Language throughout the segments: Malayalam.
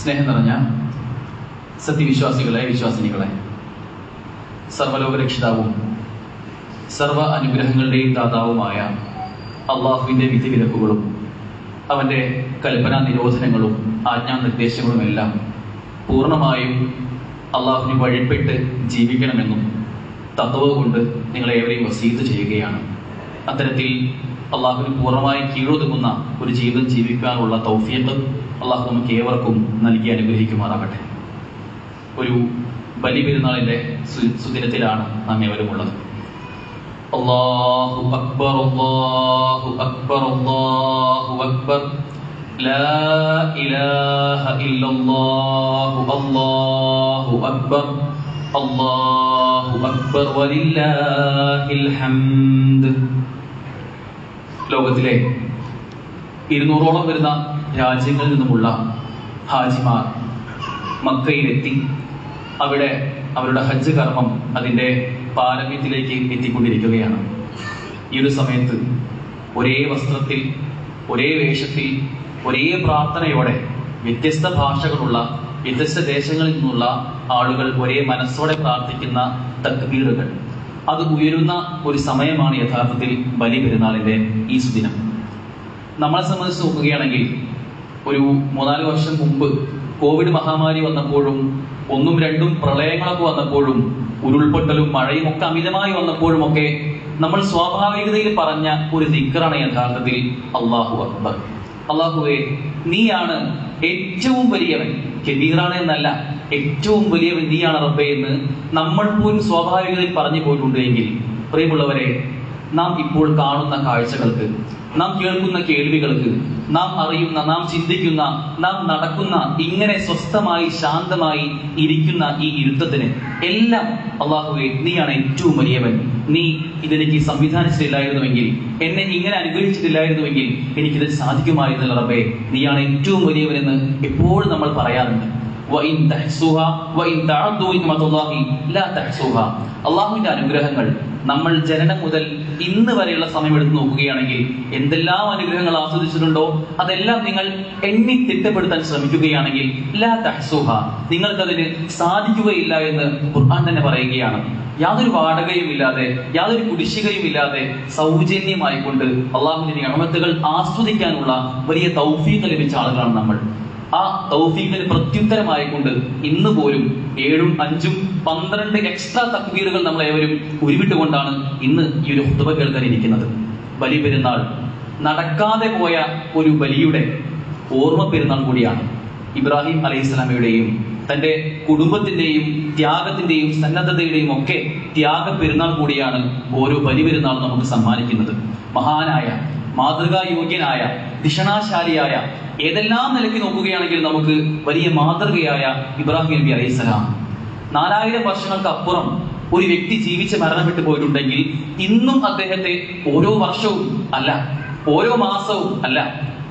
സ്നേഹം നിറഞ്ഞ സത്യവിശ്വാസികളെ വിശ്വാസിനികളെ സർവലോകരക്ഷിതാവും സർവ അനുഗ്രഹങ്ങളുടെയും ദാതാവുമായ അള്ളാഹുവിന്റെ വിധിവിലക്കുകളും അവന്റെ കൽപ്പനാ നിരോധനങ്ങളും ആജ്ഞാനിർദ്ദേശങ്ങളുമെല്ലാം പൂർണമായും അള്ളാഹുവിന് വഴിപ്പെട്ട് ജീവിക്കണമെന്നും തത്വ കൊണ്ട് നിങ്ങളെ ഏവരെയും വസീത്ത് ചെയ്യുകയാണ്. അത്തരത്തിൽ അള്ളാഹുവിന് പൂർണമായി കീഴൊതുങ്ങുന്ന ഒരു ജീവിതം ജീവിക്കാനുള്ള തൗഫീഖ് അള്ളാഹു നമുക്ക് ഏവർക്കും നൽകി അനുഗ്രഹിക്കുമാറാകട്ടെ. ഒരു ബലി പെരുന്നാളിന്റെ സു- സുദിനത്തിലാണ് നാം ഏവരും ഉള്ളത്. അള്ളാഹു അക്ബർ അല്ലാഹു അക്ബർ. അല്ലാഹു അക്ബർ വലില്ലാഹിൽ ഹംദ്. ലോകത്തിലെ ഇരുന്നൂറോളം വരുന്ന രാജ്യങ്ങളിൽ നിന്നുമുള്ള ഹാജിമാർ മക്കയിലെത്തി. അവിടെ അവരുടെ ഹജ്ജ് കർമ്മം അതിന്റെ പാരമ്യത്തിലേക്ക് എത്തിക്കൊണ്ടിരിക്കുകയാണ്. ഈ ഒരു സമയത്ത് ഒരേ വസ്ത്രത്തിൽ ഒരേ വേഷത്തിൽ ഒരേ പ്രാർത്ഥനയോടെ വ്യത്യസ്ത ഭാഷകളുള്ള വ്യത്യസ്ത ദേശങ്ങളിൽ നിന്നുള്ള ആളുകൾ ഒരേ മനസ്സോടെ പ്രാർത്ഥിക്കുന്ന തക്ബീറുകൾ. അത് ഉയരുന്ന ഒരു സമയമാണ് യഥാർത്ഥത്തിൽ ബലി പെരുന്നാളിന്റെ ഈ സുദിനം നമ്മളെ സംബന്ധിച്ച് നോക്കുകയാണെങ്കിൽ ഒരു മൂന്നാൽ വർഷം മുമ്പ് കോവിഡ് മഹാമാരി വന്നപ്പോഴും ഒന്നും രണ്ടും പ്രളയങ്ങളൊക്കെ വന്നപ്പോഴും ഉരുൾപൊട്ടലും മഴയും ഒക്കെ അമിതമായി വന്നപ്പോഴും ഒക്കെ നമ്മൾ സ്വാഭാവികതയിൽ പറഞ്ഞ ഒരു ദിക്കറാണ് യഥാർത്ഥത്തിൽ അള്ളാഹു അക്ബർ. അള്ളാഹുവെ നീയാണ് ഏറ്റവും വലിയവൻ. കബീറാണ് എന്നല്ല ഏറ്റവും വലിയവൻ നീയാണ് റബ്ബെ എന്ന് നമ്മൾ പോലും സ്വാഭാവികതയിൽ പറഞ്ഞു പോയിട്ടുണ്ട് എങ്കിൽ പ്രിയമുള്ളവരെ നാം ഇപ്പോൾ കാണുന്ന കാഴ്ചകൾക്ക് നാം കേൾക്കുന്ന കേൾവികൾക്ക് നാം അറിയുന്ന നാം ചിന്തിക്കുന്ന നാം നടക്കുന്ന ഇങ്ങനെ സ്വസ്ഥമായി ശാന്തമായി ഇരിക്കുന്ന ഈ ഇരുത്തത്തിന് എല്ലാം അള്ളാഹുവെ നീയാണ് ഏറ്റവും വലിയവൻ. നീ ഇതെനിക്ക് സംവിധാനിച്ചിട്ടില്ലായിരുന്നുവെങ്കിൽ എന്നെ ഇങ്ങനെ അനുഗ്രഹിച്ചിട്ടില്ലായിരുന്നുവെങ്കിൽ എനിക്കിത് സാധിക്കുമായിരുന്നില്ല റബ്ബേ. നീയാണ് ഏറ്റവും വലിയവനെന്ന് എപ്പോഴും നമ്മൾ പറയാറുണ്ട്. അള്ളാഹുവിന്റെ അനുഗ്രഹങ്ങൾ നമ്മൾ ജനനം മുതൽ ഇന്ന് വരെയുള്ള സമയം എടുത്ത് നോക്കുകയാണെങ്കിൽ എന്തെല്ലാം അനുഗ്രഹങ്ങൾ ആസ്വദിച്ചിട്ടുണ്ടോ? അതെല്ലാം നിങ്ങൾ എണ്ണി തിട്ടപ്പെടുത്താൻ ശ്രമിക്കുകയാണെങ്കിൽ ലാ തഹ്സൂഹ നിങ്ങൾക്കതിന് സാധിക്കുകയില്ല എന്ന് ഖുർആൻ തന്നെ പറയുകയാണ്. യാതൊരു വാടകയും ഇല്ലാതെ യാതൊരു കുടിശ്ശികയും ഇല്ലാതെ സൗജന്യമായിക്കൊണ്ട് അള്ളാഹുവിന്റെ നിയമത്തുകൾ ആസ്വദിക്കാനുള്ള വലിയ തൗഫീഖ് ലഭിച്ച ആളുകളാണ് നമ്മൾ. ആ തൗഫീഖിന് പ്രത്യുത്തരമായിക്കൊണ്ട് ഇന്ന് പോലും ഏഴും അഞ്ചും പന്ത്രണ്ട് എക്സ്ട്രാ തക്ബീറുകൾ നമ്മൾ ഏവരും ഉരുവിട്ടുകൊണ്ടാണ് ഇന്ന് ഈ ഒരു ഹുതുബ കേൾക്കാൻ ഇരിക്കുന്നത് ബലി പെരുന്നാൾ. നടക്കാതെ പോയ ഒരു ബലിയുടെ ഓർമ്മ പെരുന്നാൾ കൂടിയാണ്. ഇബ്രാഹിം അലൈഹിസ്ലാമയുടെയും തന്റെ കുടുംബത്തിന്റെയും ത്യാഗത്തിന്റെയും സന്നദ്ധതയുടെയും ഒക്കെ ത്യാഗ പെരുന്നാൾ കൂടിയാണ് ഓരോ ബലി പെരുന്നാൾ നമുക്ക് സമ്മാനിക്കുന്നത്. മഹാനായ മാതൃകായോഗ്യനായ ദിഷണാശാലിയായ ഏതെല്ലാം നിലയ്ക്ക് നോക്കുകയാണെങ്കിൽ നമുക്ക് വലിയ മാതൃകയായ ഇബ്രാഹിം നബി അലൈഹിസ്സലാം നാലായിരം വർഷങ്ങൾക്ക് അപ്പുറം ഒരു വ്യക്തി ജീവിച്ച് മരണപ്പെട്ടു പോയിട്ടുണ്ടെങ്കിൽ ഇന്നും അദ്ദേഹത്തെ ഓരോ വർഷവും അല്ല ഓരോ മാസവും അല്ല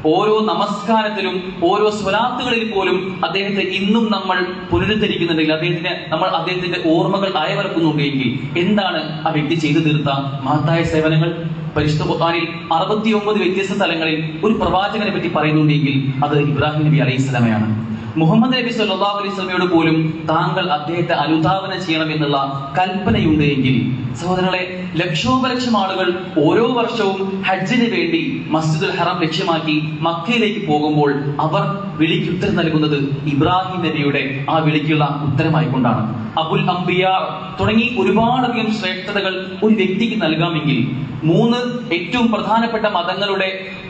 ഓരോ നമസ്കാരത്തിലും ഓരോ സ്വലാത്തുകളിൽ പോലും അദ്ദേഹത്തെ ഇന്നും നമ്മൾ പുനരുദ്ധരിക്കുന്നുണ്ടെങ്കിൽ അദ്ദേഹത്തിന് നമ്മൾ അദ്ദേഹത്തിന്റെ ഓർമ്മകൾ അയവറക്കുന്നുണ്ടെങ്കിൽ എന്താണ് ആ വ്യക്തി ചെയ്തു തീർത്ത? മഹത്തായ സേവനങ്ങൾ. പരിശുദ്ധ ഖുർആനിൽ അറുപത്തി ഒമ്പത് വ്യത്യസ്ത സ്ഥലങ്ങളിൽ ഒരു പ്രവാചകനെ പറ്റി പറയുന്നുണ്ടെങ്കിൽ അത് ഇബ്രാഹിം നബി അലൈഹി സ്വലാമയാണ്. മുഹമ്മദ് നബി സല്ലാ അലൈഹി സ്വലമയോട് പോലും താങ്കൾ അദ്ദേഹത്തെ അനുധാവന ചെയ്യണം എന്നുള്ള കൽപ്പനയുണ്ട് എങ്കിൽ സഹോദരങ്ങളെ ലക്ഷോപലക്ഷം ആളുകൾ ഓരോ വർഷവും ഹജ്ജിന് വേണ്ടി മസ്ജിദുൽ ഹറം ലക്ഷ്യമാക്കി മക്കയിലേക്ക് പോകുമ്പോൾ അവർ വിളിക്ക് ഉത്തരം നൽകുന്നത് ഇബ്രാഹിം നബിയുടെ ആ വിളിക്കുള്ള ഉത്തരമായിക്കൊണ്ടാണ്. അബുൽ അംബിയ തുടങ്ങി ഒരുപാടധികം ശ്രേഷ്ഠതകൾ ഒരു വ്യക്തിക്ക് നൽകാമെങ്കിൽ മൂന്ന് ഏറ്റവും പ്രധാനപ്പെട്ട മതങ്ങളുടെ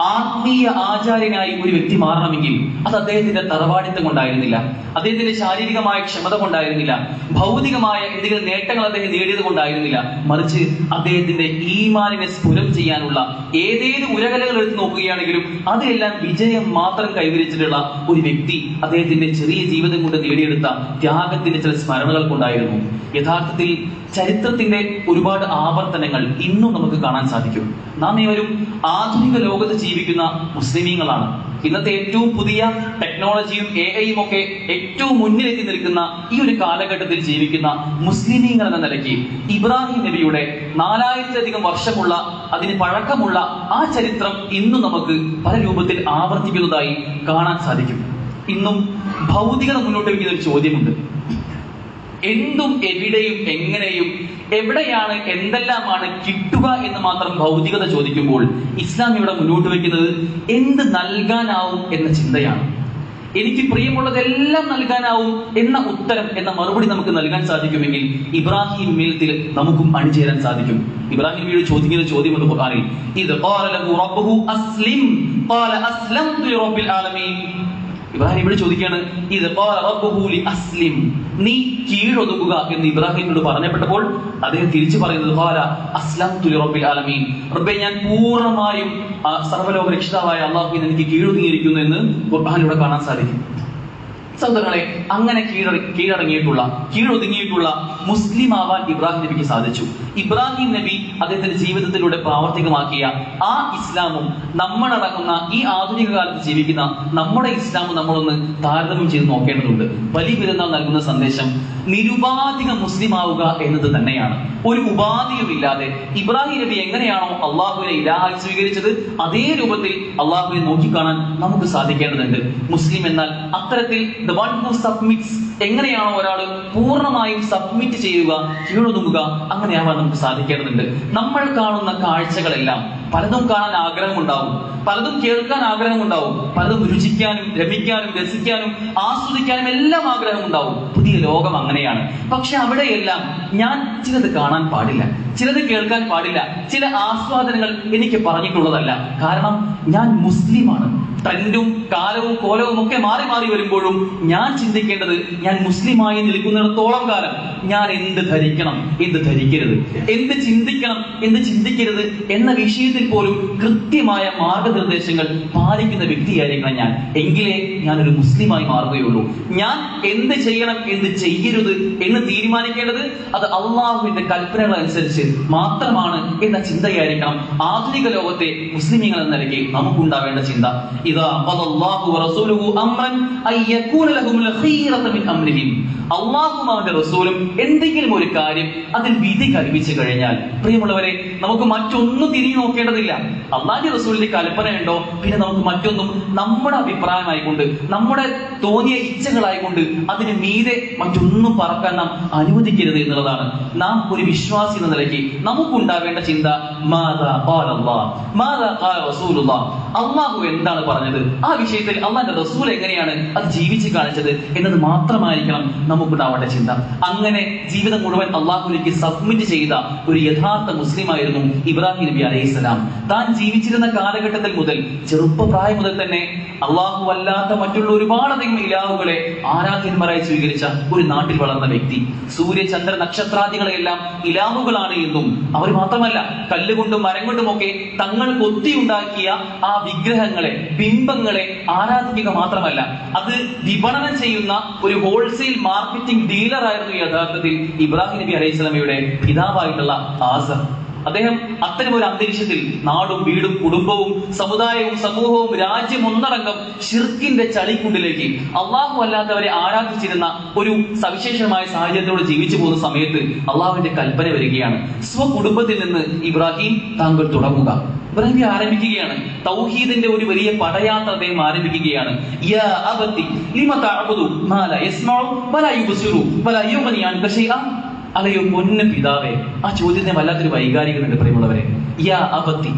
ആത്മീയ ആചാര്യനായി ഒരു വ്യക്തി മാറണമെങ്കിൽ അത് അദ്ദേഹത്തിന്റെ തറവാടിത്തം കൊണ്ടായിരുന്നില്ല. അദ്ദേഹത്തിന്റെ ശാരീരികമായ ക്ഷമത കൊണ്ടായിരുന്നില്ല. ഭൗതികമായ എന്തെങ്കിലും നേട്ടങ്ങൾ അദ്ദേഹം നേടിയത് കൊണ്ടായിരുന്നില്ല. മറിച്ച് അദ്ദേഹത്തിന്റെ ഈമാനിനെ സ്ഫുരം ചെയ്യാനുള്ള ഏതേത് ഉരകലകൾ എടുത്ത് നോക്കുകയാണെങ്കിലും അതിലെല്ലാം വിജയം മാത്രം കൈവരിച്ചിട്ടുള്ള ഒരു വ്യക്തി അദ്ദേഹത്തിന്റെ ചെറിയ ജീവിതം കൊണ്ട് നേടിയെടുത്ത ത്യാഗത്തിന്റെ ചില സ്മരണകൾ കൊണ്ടായിരുന്നു യഥാർത്ഥത്തിൽ ചരിത്രത്തിന്റെ ഒരുപാട് ആവർത്തനങ്ങൾ ഇന്നും നമുക്ക് കാണാൻ സാധിക്കും. നാം ഏവരും ആധുനിക ലോകത്ത് ജീവിക്കുന്ന മുസ്ലിമീങ്ങളാണ്. ഇന്നത്തെ ഏറ്റവും പുതിയ ടെക്നോളജിയും എ ഐയും ഒക്കെ ഏറ്റവും മുന്നിലെത്തി നിൽക്കുന്ന ഈ ഒരു കാലഘട്ടത്തിൽ ജീവിക്കുന്ന മുസ്ലിമീങ്ങൾ എന്ന നിലയ്ക്ക് ഇബ്രാഹിം നബിയുടെ നാലായിരത്തിലധികം വർഷമുള്ള അതിന് പഴക്കമുള്ള ആ ചരിത്രം ഇന്നും നമുക്ക് പല രൂപത്തിൽ ആവർത്തിക്കുന്നതായി കാണാൻ സാധിക്കും. ഇന്നും ഭൗതികത മുന്നോട്ട് വയ്ക്കുന്ന ഒരു ചോദ്യമുണ്ട്. എന്തും എവിടെയും എങ്ങനെയും എവിടെയാണ് എന്തെല്ലാമാണ് കിട്ടുക എന്ന് മാത്രം ഭൗതികത ചോദിക്കുമ്പോൾ ഇസ്ലാം ഇവിടെ മുന്നോട്ട് വയ്ക്കുന്നത് എന്ത് നൽകാനാവും എന്ന ചിന്തയാണ്. എനിക്ക് പ്രിയമുള്ളതെല്ലാം നൽകാനാവും എന്ന ഉത്തരം എന്ന മറുപടി നമുക്ക് നൽകാൻ സാധിക്കുമെങ്കിൽ ഇബ്രാഹിം മേലത്തിൽ നമുക്കും അണിചേരാൻ സാധിക്കും. ഇബ്രാഹിം നബിയോട് ചോദിക്കുന്ന ചോദ്യം എന്ന് ഇത് ഇബ്രാഹിം ഇവിടെ ചോദിക്കുകയാണ് ഇത് അസ്ലിം. നീ കീഴൊതുക്കുക എന്ന് ഇബ്രാഹിമിനോട് പറഞ്ഞപ്പെട്ടപ്പോൾ അദ്ദേഹം തിരിച്ചു പറയുന്നത് അസ്ലം ആലമീൻ. റബ്ബെ ഞാൻ പൂർണമായും സർവലോക രക്ഷിതാവായ അള്ളാഹുബീൻ എനിക്ക് കീഴൊതുങ്ങിയിരിക്കുന്നു എന്ന് ഖുർബാനിലൂടെ കാണാൻ സാധിക്കും. സഹോദരങ്ങളെ അങ്ങനെ കീഴ കീഴടങ്ങിയിട്ടുള്ള കീഴൊതുങ്ങിയിട്ടുള്ള മുസ്ലിം ആവാൻ ഇബ്രാഹിം നബിക്ക് സാധിച്ചു. ഇബ്രാഹിം നബി അദ്ദേഹത്തിന്റെ ജീവിതത്തിലൂടെ പ്രാവർത്തികമാക്കിയ ആ ഇസ്ലാമും നമ്മളടങ്ങുന്ന ഈ ആധുനിക കാലത്ത് ജീവിക്കുന്ന നമ്മുടെ ഇസ്ലാമും നമ്മളൊന്ന് താരതമ്യം ചെയ്ത് നോക്കേണ്ടതുണ്ട്. വലിയ പെരുന്നാൾ നൽകുന്ന സന്ദേശം നിരുപാധിക മുസ്ലിം ആവുക എന്നത് തന്നെയാണ്. ഒരു ഉപാധിയുമില്ലാതെ ഇബ്രാഹിം നബി എങ്ങനെയാണോ അള്ളാഹുവിനെ ഇലാഹായി സ്വീകരിച്ചത് അതേ രൂപത്തിൽ അള്ളാഹുവിനെ നോക്കിക്കാണാൻ നമുക്ക് സാധിക്കേണ്ടതുണ്ട്. മുസ്ലിം എന്നാൽ അത്തരത്തിൽ ദ വൺ ഹു സബ്മിറ്റ്സ് എങ്ങനെയാണോ ഒരാൾ പൂർണമായും സബ്മിറ്റ് ചെയ്യുക കീഴൊതുങ്ങുക അങ്ങനെയാവാൻ നമുക്ക് സാധിക്കേണ്ടതുണ്ട്. നമ്മൾ കാണുന്ന കാഴ്ചകളെല്ലാം പലതും കാണാൻ ആഗ്രഹമുണ്ടാവും. പലതും കേൾക്കാൻ ആഗ്രഹമുണ്ടാവും. പലതും രുചിക്കാനും രമിക്കാനും രസിക്കാനും ആസ്വദിക്കാനും എല്ലാം ആഗ്രഹമുണ്ടാവും. പുതിയ ലോകം അങ്ങനെയാണ്. പക്ഷെ അവിടെയെല്ലാം ഞാൻ ചിലത് കാണാൻ പാടില്ല. ചിലത് കേൾക്കാൻ പാടില്ല. ചില ആസ്വാദനങ്ങൾ എനിക്ക് പറഞ്ഞിട്ടുള്ളതല്ല. കാരണം ഞാൻ മുസ്ലിമാണ്. ട്രെൻഡും കാലവും കോലവും ഒക്കെ മാറി മാറി വരുമ്പോഴും ഞാൻ ചിന്തിക്കേണ്ടത് ഞാൻ മുസ്ലിമായി നിൽക്കുന്നിടത്തോളം കാലം ഞാൻ എന്ത് ധരിക്കണം എന്ത് ധരിക്കരുത് എന്ത് ചിന്തിക്കണം എന്ത് ചിന്തിക്കരുത് എന്ന വിഷയത്തിൽ പോലും കൃത്യമായ മാർഗനിർദ്ദേശങ്ങൾ പാലിക്കുന്ന വ്യക്തിയായിരിക്കണം ഞാൻ. എങ്കിലേ ഞാൻ ഒരു മുസ്ലിമായി മാറുകയുള്ളൂ. ഞാൻ എന്ത് ചെയ്യണം എന്ത് ചെയ്യരുത് എന്ന് തീരുമാനിക്കേണ്ടത് അത് അള്ളാഹുവിന്റെ കൽപ്പനകൾ അനുസരിച്ച് മാത്രമാണ് എന്ന ചിന്തയായിരിക്കണം ആധുനിക ലോകത്തെ മുസ്ലിമീങ്ങൾ എന്ന നിലയ്ക്ക് നമുക്കുണ്ടാവേണ്ട ചിന്ത. ഇതാ റസൂലും എന്തെങ്കിലും ഒരു കാര്യം അതിൽ വിധി കൽപ്പിച്ചു കഴിഞ്ഞാൽ പ്രിയമുള്ളവരെ നമുക്ക് മറ്റൊന്നും തിരിഞ്ഞു നോക്കേണ്ടതില്ല അള്ളാഹി റസൂലിന്റെ കൽപ്പനയുണ്ടോ പിന്നെ നമുക്ക് മറ്റൊന്നും നമ്മുടെ അഭിപ്രായമായിക്കൊണ്ട് നമ്മുടെ തോന്നിയ ഇച്ഛകളായിക്കൊണ്ട് അതിന് മീതെ മറ്റൊന്നും പറക്കാൻ നാം അനുവദിക്കരുത് എന്നുള്ളതാണ്. നാം ഒരു വിശ്വാസി എന്ന നിലയ്ക്ക് നമുക്കുണ്ടാവേണ്ട ചിന്ത മാതാ. അള്ളാഹു എന്താണ് പറഞ്ഞത്? ആ വിഷയത്തിൽ അള്ളാന്റെ റസൂൽ എങ്ങനെയാണ് അത് ജീവിച്ച് കാണിച്ചത് എന്നത് മാത്രമായിരിക്കണം നമുക്കുണ്ടാവേണ്ട ചിന്ത. അങ്ങനെ ജീവിതം മുഴുവൻ അള്ളാഹുലേക്ക് സബ്മിറ്റ് ചെയ്ത ഒരു യഥാർത്ഥ മുസ്ലിം ആയിരുന്നു ഇബ്രാഹിം നബി അലൈഹിസ്സലാം താൻ ജീവിച്ചിരുന്ന കാലഘട്ടത്തിൽ മുതൽ ചെറുപ്പപ്രായം മുതൽ തന്നെ അള്ളാഹു അല്ലാത്ത മറ്റുള്ള ഒരുപാടധികം ഇലാഹുകളെ ആരാധ്യന്മാരായി സ്വീകരിച്ച ഒരു നാട്ടിൽ വളർന്ന വ്യക്തി. സൂര്യ ചന്ദ്ര നക്ഷത്രാദികളെല്ലാം ഇലാഹുകളാണ് എന്നും അവർ മാത്രമല്ല കല്ലുകൊണ്ടും മരം കൊണ്ടുമൊക്കെ തങ്ങൾ കൊത്തിയുണ്ടാക്കിയ ആ വിഗ്രഹങ്ങളെ ബിംബങ്ങളെ ആരാധിക്കുക മാത്രമല്ല അത് വിപണനം ചെയ്യുന്ന ഒരു ഹോൾസെയിൽ മാർക്കറ്റിംഗ് ഡീലർ ആയിരുന്നു യഥാർത്ഥത്തിൽ ഇബ്രാഹിം നബി അലൈഹി സ്വലമയുടെ പിതാവായിട്ടുള്ള ആസർ. അദ്ദേഹം അത്തരം ഒരു അന്തരീക്ഷത്തിൽ നാടും വീടും കുടുംബവും സമുദായവും സമൂഹവും രാജ്യം ഒന്നടങ്കം ഷിർക്കിന്റെ ചളിക്കുണ്ടിലേക്ക് അള്ളാഹു അല്ലാത്തവരെ ആരാധിച്ചിരുന്ന ഒരു സവിശേഷമായ സാഹചര്യത്തോട് ജീവിച്ചു പോകുന്ന സമയത്ത് അള്ളാഹുവിന്റെ കൽപ്പന വരികയാണ്. സ്വകുടുംബത്തിൽ നിന്ന് ഇബ്രാഹിം താങ്കൾ തുടങ്ങുക. ഇബ്രാഹിം ആരംഭിക്കുകയാണ്. തൗഹീദിന്റെ ഒരു വലിയ പടയാത്ര അദ്ദേഹം ആരംഭിക്കുകയാണ്. അലയോ പൊന്ന പിതാവേ ആ ചോദ്യത്തിന് വല്ലാത്തൊരു വൈകാരികതയുണ്ട് പ്രിയമുള്ളവരെ. യാ അബത്തി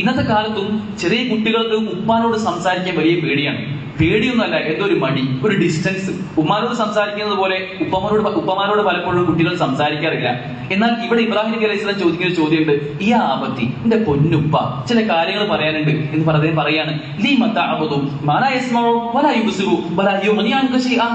ഇന്നത്തെ കാലത്തും ചെറിയ കുട്ടികൾക്ക് ഉപ്പാനോട് സംസാരിക്കാൻ വലിയ പേടിയാണ്. പേടിയൊന്നുമല്ല എന്തോ ഒരു മടി ഒരു ഡിസ്റ്റൻസ് ഉമ്മാനോട് സംസാരിക്കുന്നത് പോലെ ഉപ്പമാരോട് ഉപ്പമാരോട് പലപ്പോഴും കുട്ടികൾ സംസാരിക്കാറില്ല. എന്നാൽ ഇവിടെ ഇബ്രാഹിം നബി അലൈഹി സ്വലാം ചോദിക്കുന്ന ചോദ്യമുണ്ട് ഈ ആപത്തി എന്റെ പൊന്നുപ്പ ചില കാര്യങ്ങൾ പറയാനുണ്ട് എന്ന് പറഞ്ഞത് പറയാണ് ലീ മത്താഅബുദു മാ ലാ യസ്മഉ വലാ വലാ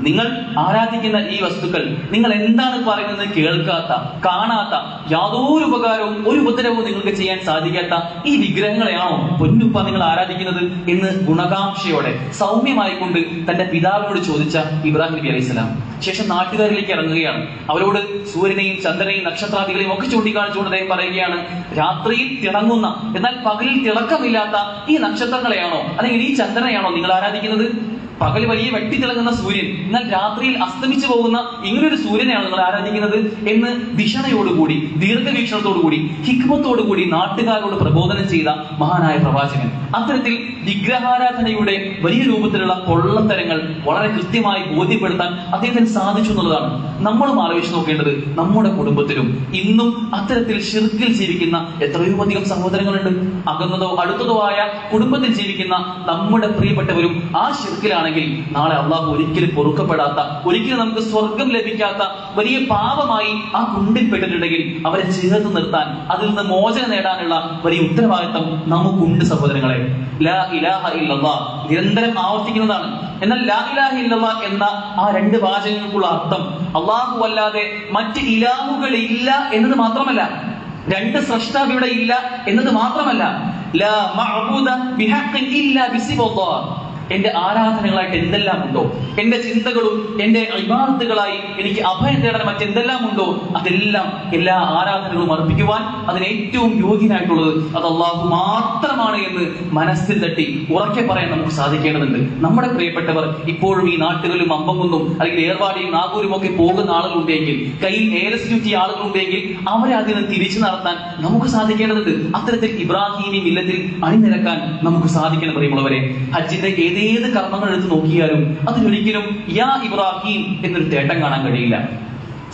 നിങ്ങൾ ആരാധിക്കുന്ന ഈ വസ്തുക്കൾ നിങ്ങൾ എന്താണ് പറയുന്നത് കേൾക്കാത്ത കാണാത്ത യാതൊരു ഉപകാരവും ഒരു ഉപദ്രവവും നിങ്ങൾക്ക് ചെയ്യാൻ സാധിക്കാത്ത ഈ വിഗ്രഹങ്ങളെയാണോ പൊന്നുപ്പ നിങ്ങൾ ആരാധിക്കുന്നത് എന്ന് ഗുണകാംക്ഷയോടെ സൗമ്യമായിക്കൊണ്ട് തന്റെ പിതാവിനോട് ചോദിച്ച ഇബ്രാഹിം നബി അലൈഹി സ്വലാം. ശേഷം നാട്ടുകാരിലേക്ക് ഇറങ്ങുകയാണ്. അവരോട് സൂര്യനെയും ചന്ദ്രനെയും നക്ഷത്രാദികളെയും ഒക്കെ ചൂണ്ടിക്കാണിച്ചുകൊണ്ട് അദ്ദേഹം പറയുകയാണ് രാത്രിയിൽ തിളങ്ങുന്ന എന്നാൽ പകലിൽ തിളക്കമില്ലാത്ത ഈ നക്ഷത്രങ്ങളെയാണോ അല്ലെങ്കിൽ ഈ ചന്ദ്രനെയാണോ നിങ്ങൾ ആരാധിക്കുന്നത്? പകൽ വലിയ വെട്ടിത്തിളങ്ങുന്ന സൂര്യൻ. എന്നാൽ രാത്രിയിൽ അസ്തമിച്ചു പോകുന്ന ഇങ്ങനൊരു സൂര്യനെയാണ് നിങ്ങൾ ആരാധിക്കുന്നത് എന്ന് ദിഷണയോടുകൂടി ദീർഘവീക്ഷണത്തോടുകൂടി ഹിക്മത്തോടുകൂടി നാട്ടുകാരോട് പ്രബോധനം ചെയ്ത മഹാനായ പ്രവാചകൻ. അത്തരത്തിൽ വിഗ്രഹാരാധനയുടെ വലിയ രൂപത്തിലുള്ള കൊള്ളത്തരങ്ങൾ വളരെ കൃത്യമായി ബോധ്യപ്പെടുത്താൻ അദ്ദേഹത്തിന് സാധിച്ചു എന്നുള്ളതാണ് നമ്മളും ആലോചിച്ച് നോക്കേണ്ടത് നമ്മുടെ കുടുംബത്തിലും. ഇന്നും അത്തരത്തിൽ ഷിർക്കിൽ ജീവിക്കുന്ന എത്രയോ അധികം സഹോദരങ്ങളുണ്ട്. അകന്നതോ അടുത്തതോ ആയ കുടുംബത്തിൽ ജീവിക്കുന്ന നമ്മുടെ പ്രിയപ്പെട്ടവരും ആ ഷിർക്കിലാണെങ്കിൽ നാളെ അള്ളാഹു ഒരിക്കലും പൊറുക്കപ്പെടാത്ത ഒരിക്കലും നമുക്ക് സ്വർഗം ലഭിക്കാത്ത വലിയ പാപമായി ആ കുണ്ടിൽപ്പെട്ടിട്ടുണ്ടെങ്കിൽ അവരെ ചേർത്ത് നിർത്താൻ അതിൽ നിന്ന് മോചനം നേടാനുള്ള വലിയ ഉത്തരവാദിത്തം നമുക്കുണ്ട് സഹോദരങ്ങളെ. ലാ ഇലാഹ ഇല്ലല്ലാ. നിരന്തരം ആവർത്തിക്കുന്നതാണ്. എന്നാൽ ലാ ഇലാഹ ഇല്ലല്ലാ എന്ന ആ രണ്ട് വാചകങ്ങൾക്കുള്ള അർത്ഥം അള്ളാഹു അല്ലാതെ മറ്റ് ഇലാഹുകളില്ല എന്നത് മാത്രമല്ല രണ്ട് സ്രഷ്ടാവ് ഇവിടെ ഇല്ല എന്നത് മാത്രമല്ല. ലാ ഇല്ലാ എന്റെ ആരാധനകളായിട്ട് എന്തെല്ലാം ഉണ്ടോ? എന്റെ ചിന്തകളും എന്റെ അഭിമാനത്തുകളായി എനിക്ക് അഭയം തേടാൻ മറ്റെന്തെല്ലാം ഉണ്ടോ? അതെല്ലാം എല്ലാ ആരാധനകളും അർപ്പിക്കുവാൻ അതിന് ഏറ്റവും യോഗ്യനായിട്ടുള്ളത് അത് അള്ളാഹു മാത്രമാണ് എന്ന് മനസ്സിൽ തട്ടി ഉറക്കെ പറയാൻ നമുക്ക് സാധിക്കേണ്ടതുണ്ട്. നമ്മുടെ പ്രിയപ്പെട്ടവർ ഇപ്പോഴും ഈ നാട്ടുകളിലും അമ്പകുന്നും അല്ലെങ്കിൽ ഏർവാടിയും നാഗൂരും ഒക്കെ പോകുന്ന ആളുകളുണ്ടെങ്കിൽ കയ്യിൽ ഏലസ് ചുറ്റിയ ആളുകളുണ്ടെങ്കിൽ അവരെ അതിന് തിരിച്ചു നടത്താൻ നമുക്ക് സാധിക്കേണ്ടതുണ്ട്. അത്തരത്തിൽ ഇബ്രാഹിമി മില്ലത്തിൽ അണിനിരക്കാൻ നമുക്ക് സാധിക്കണം പ്രിയമുള്ളവരെ. ഹജ്ജിന്റെ ഏതേത് കർമ്മങ്ങൾ എടുത്ത് നോക്കിയാലും അതിലൊരിക്കലും യാ ഇബ്രാഹിം എന്നൊരു തേട്ടം കാണാൻ കഴിയില്ല.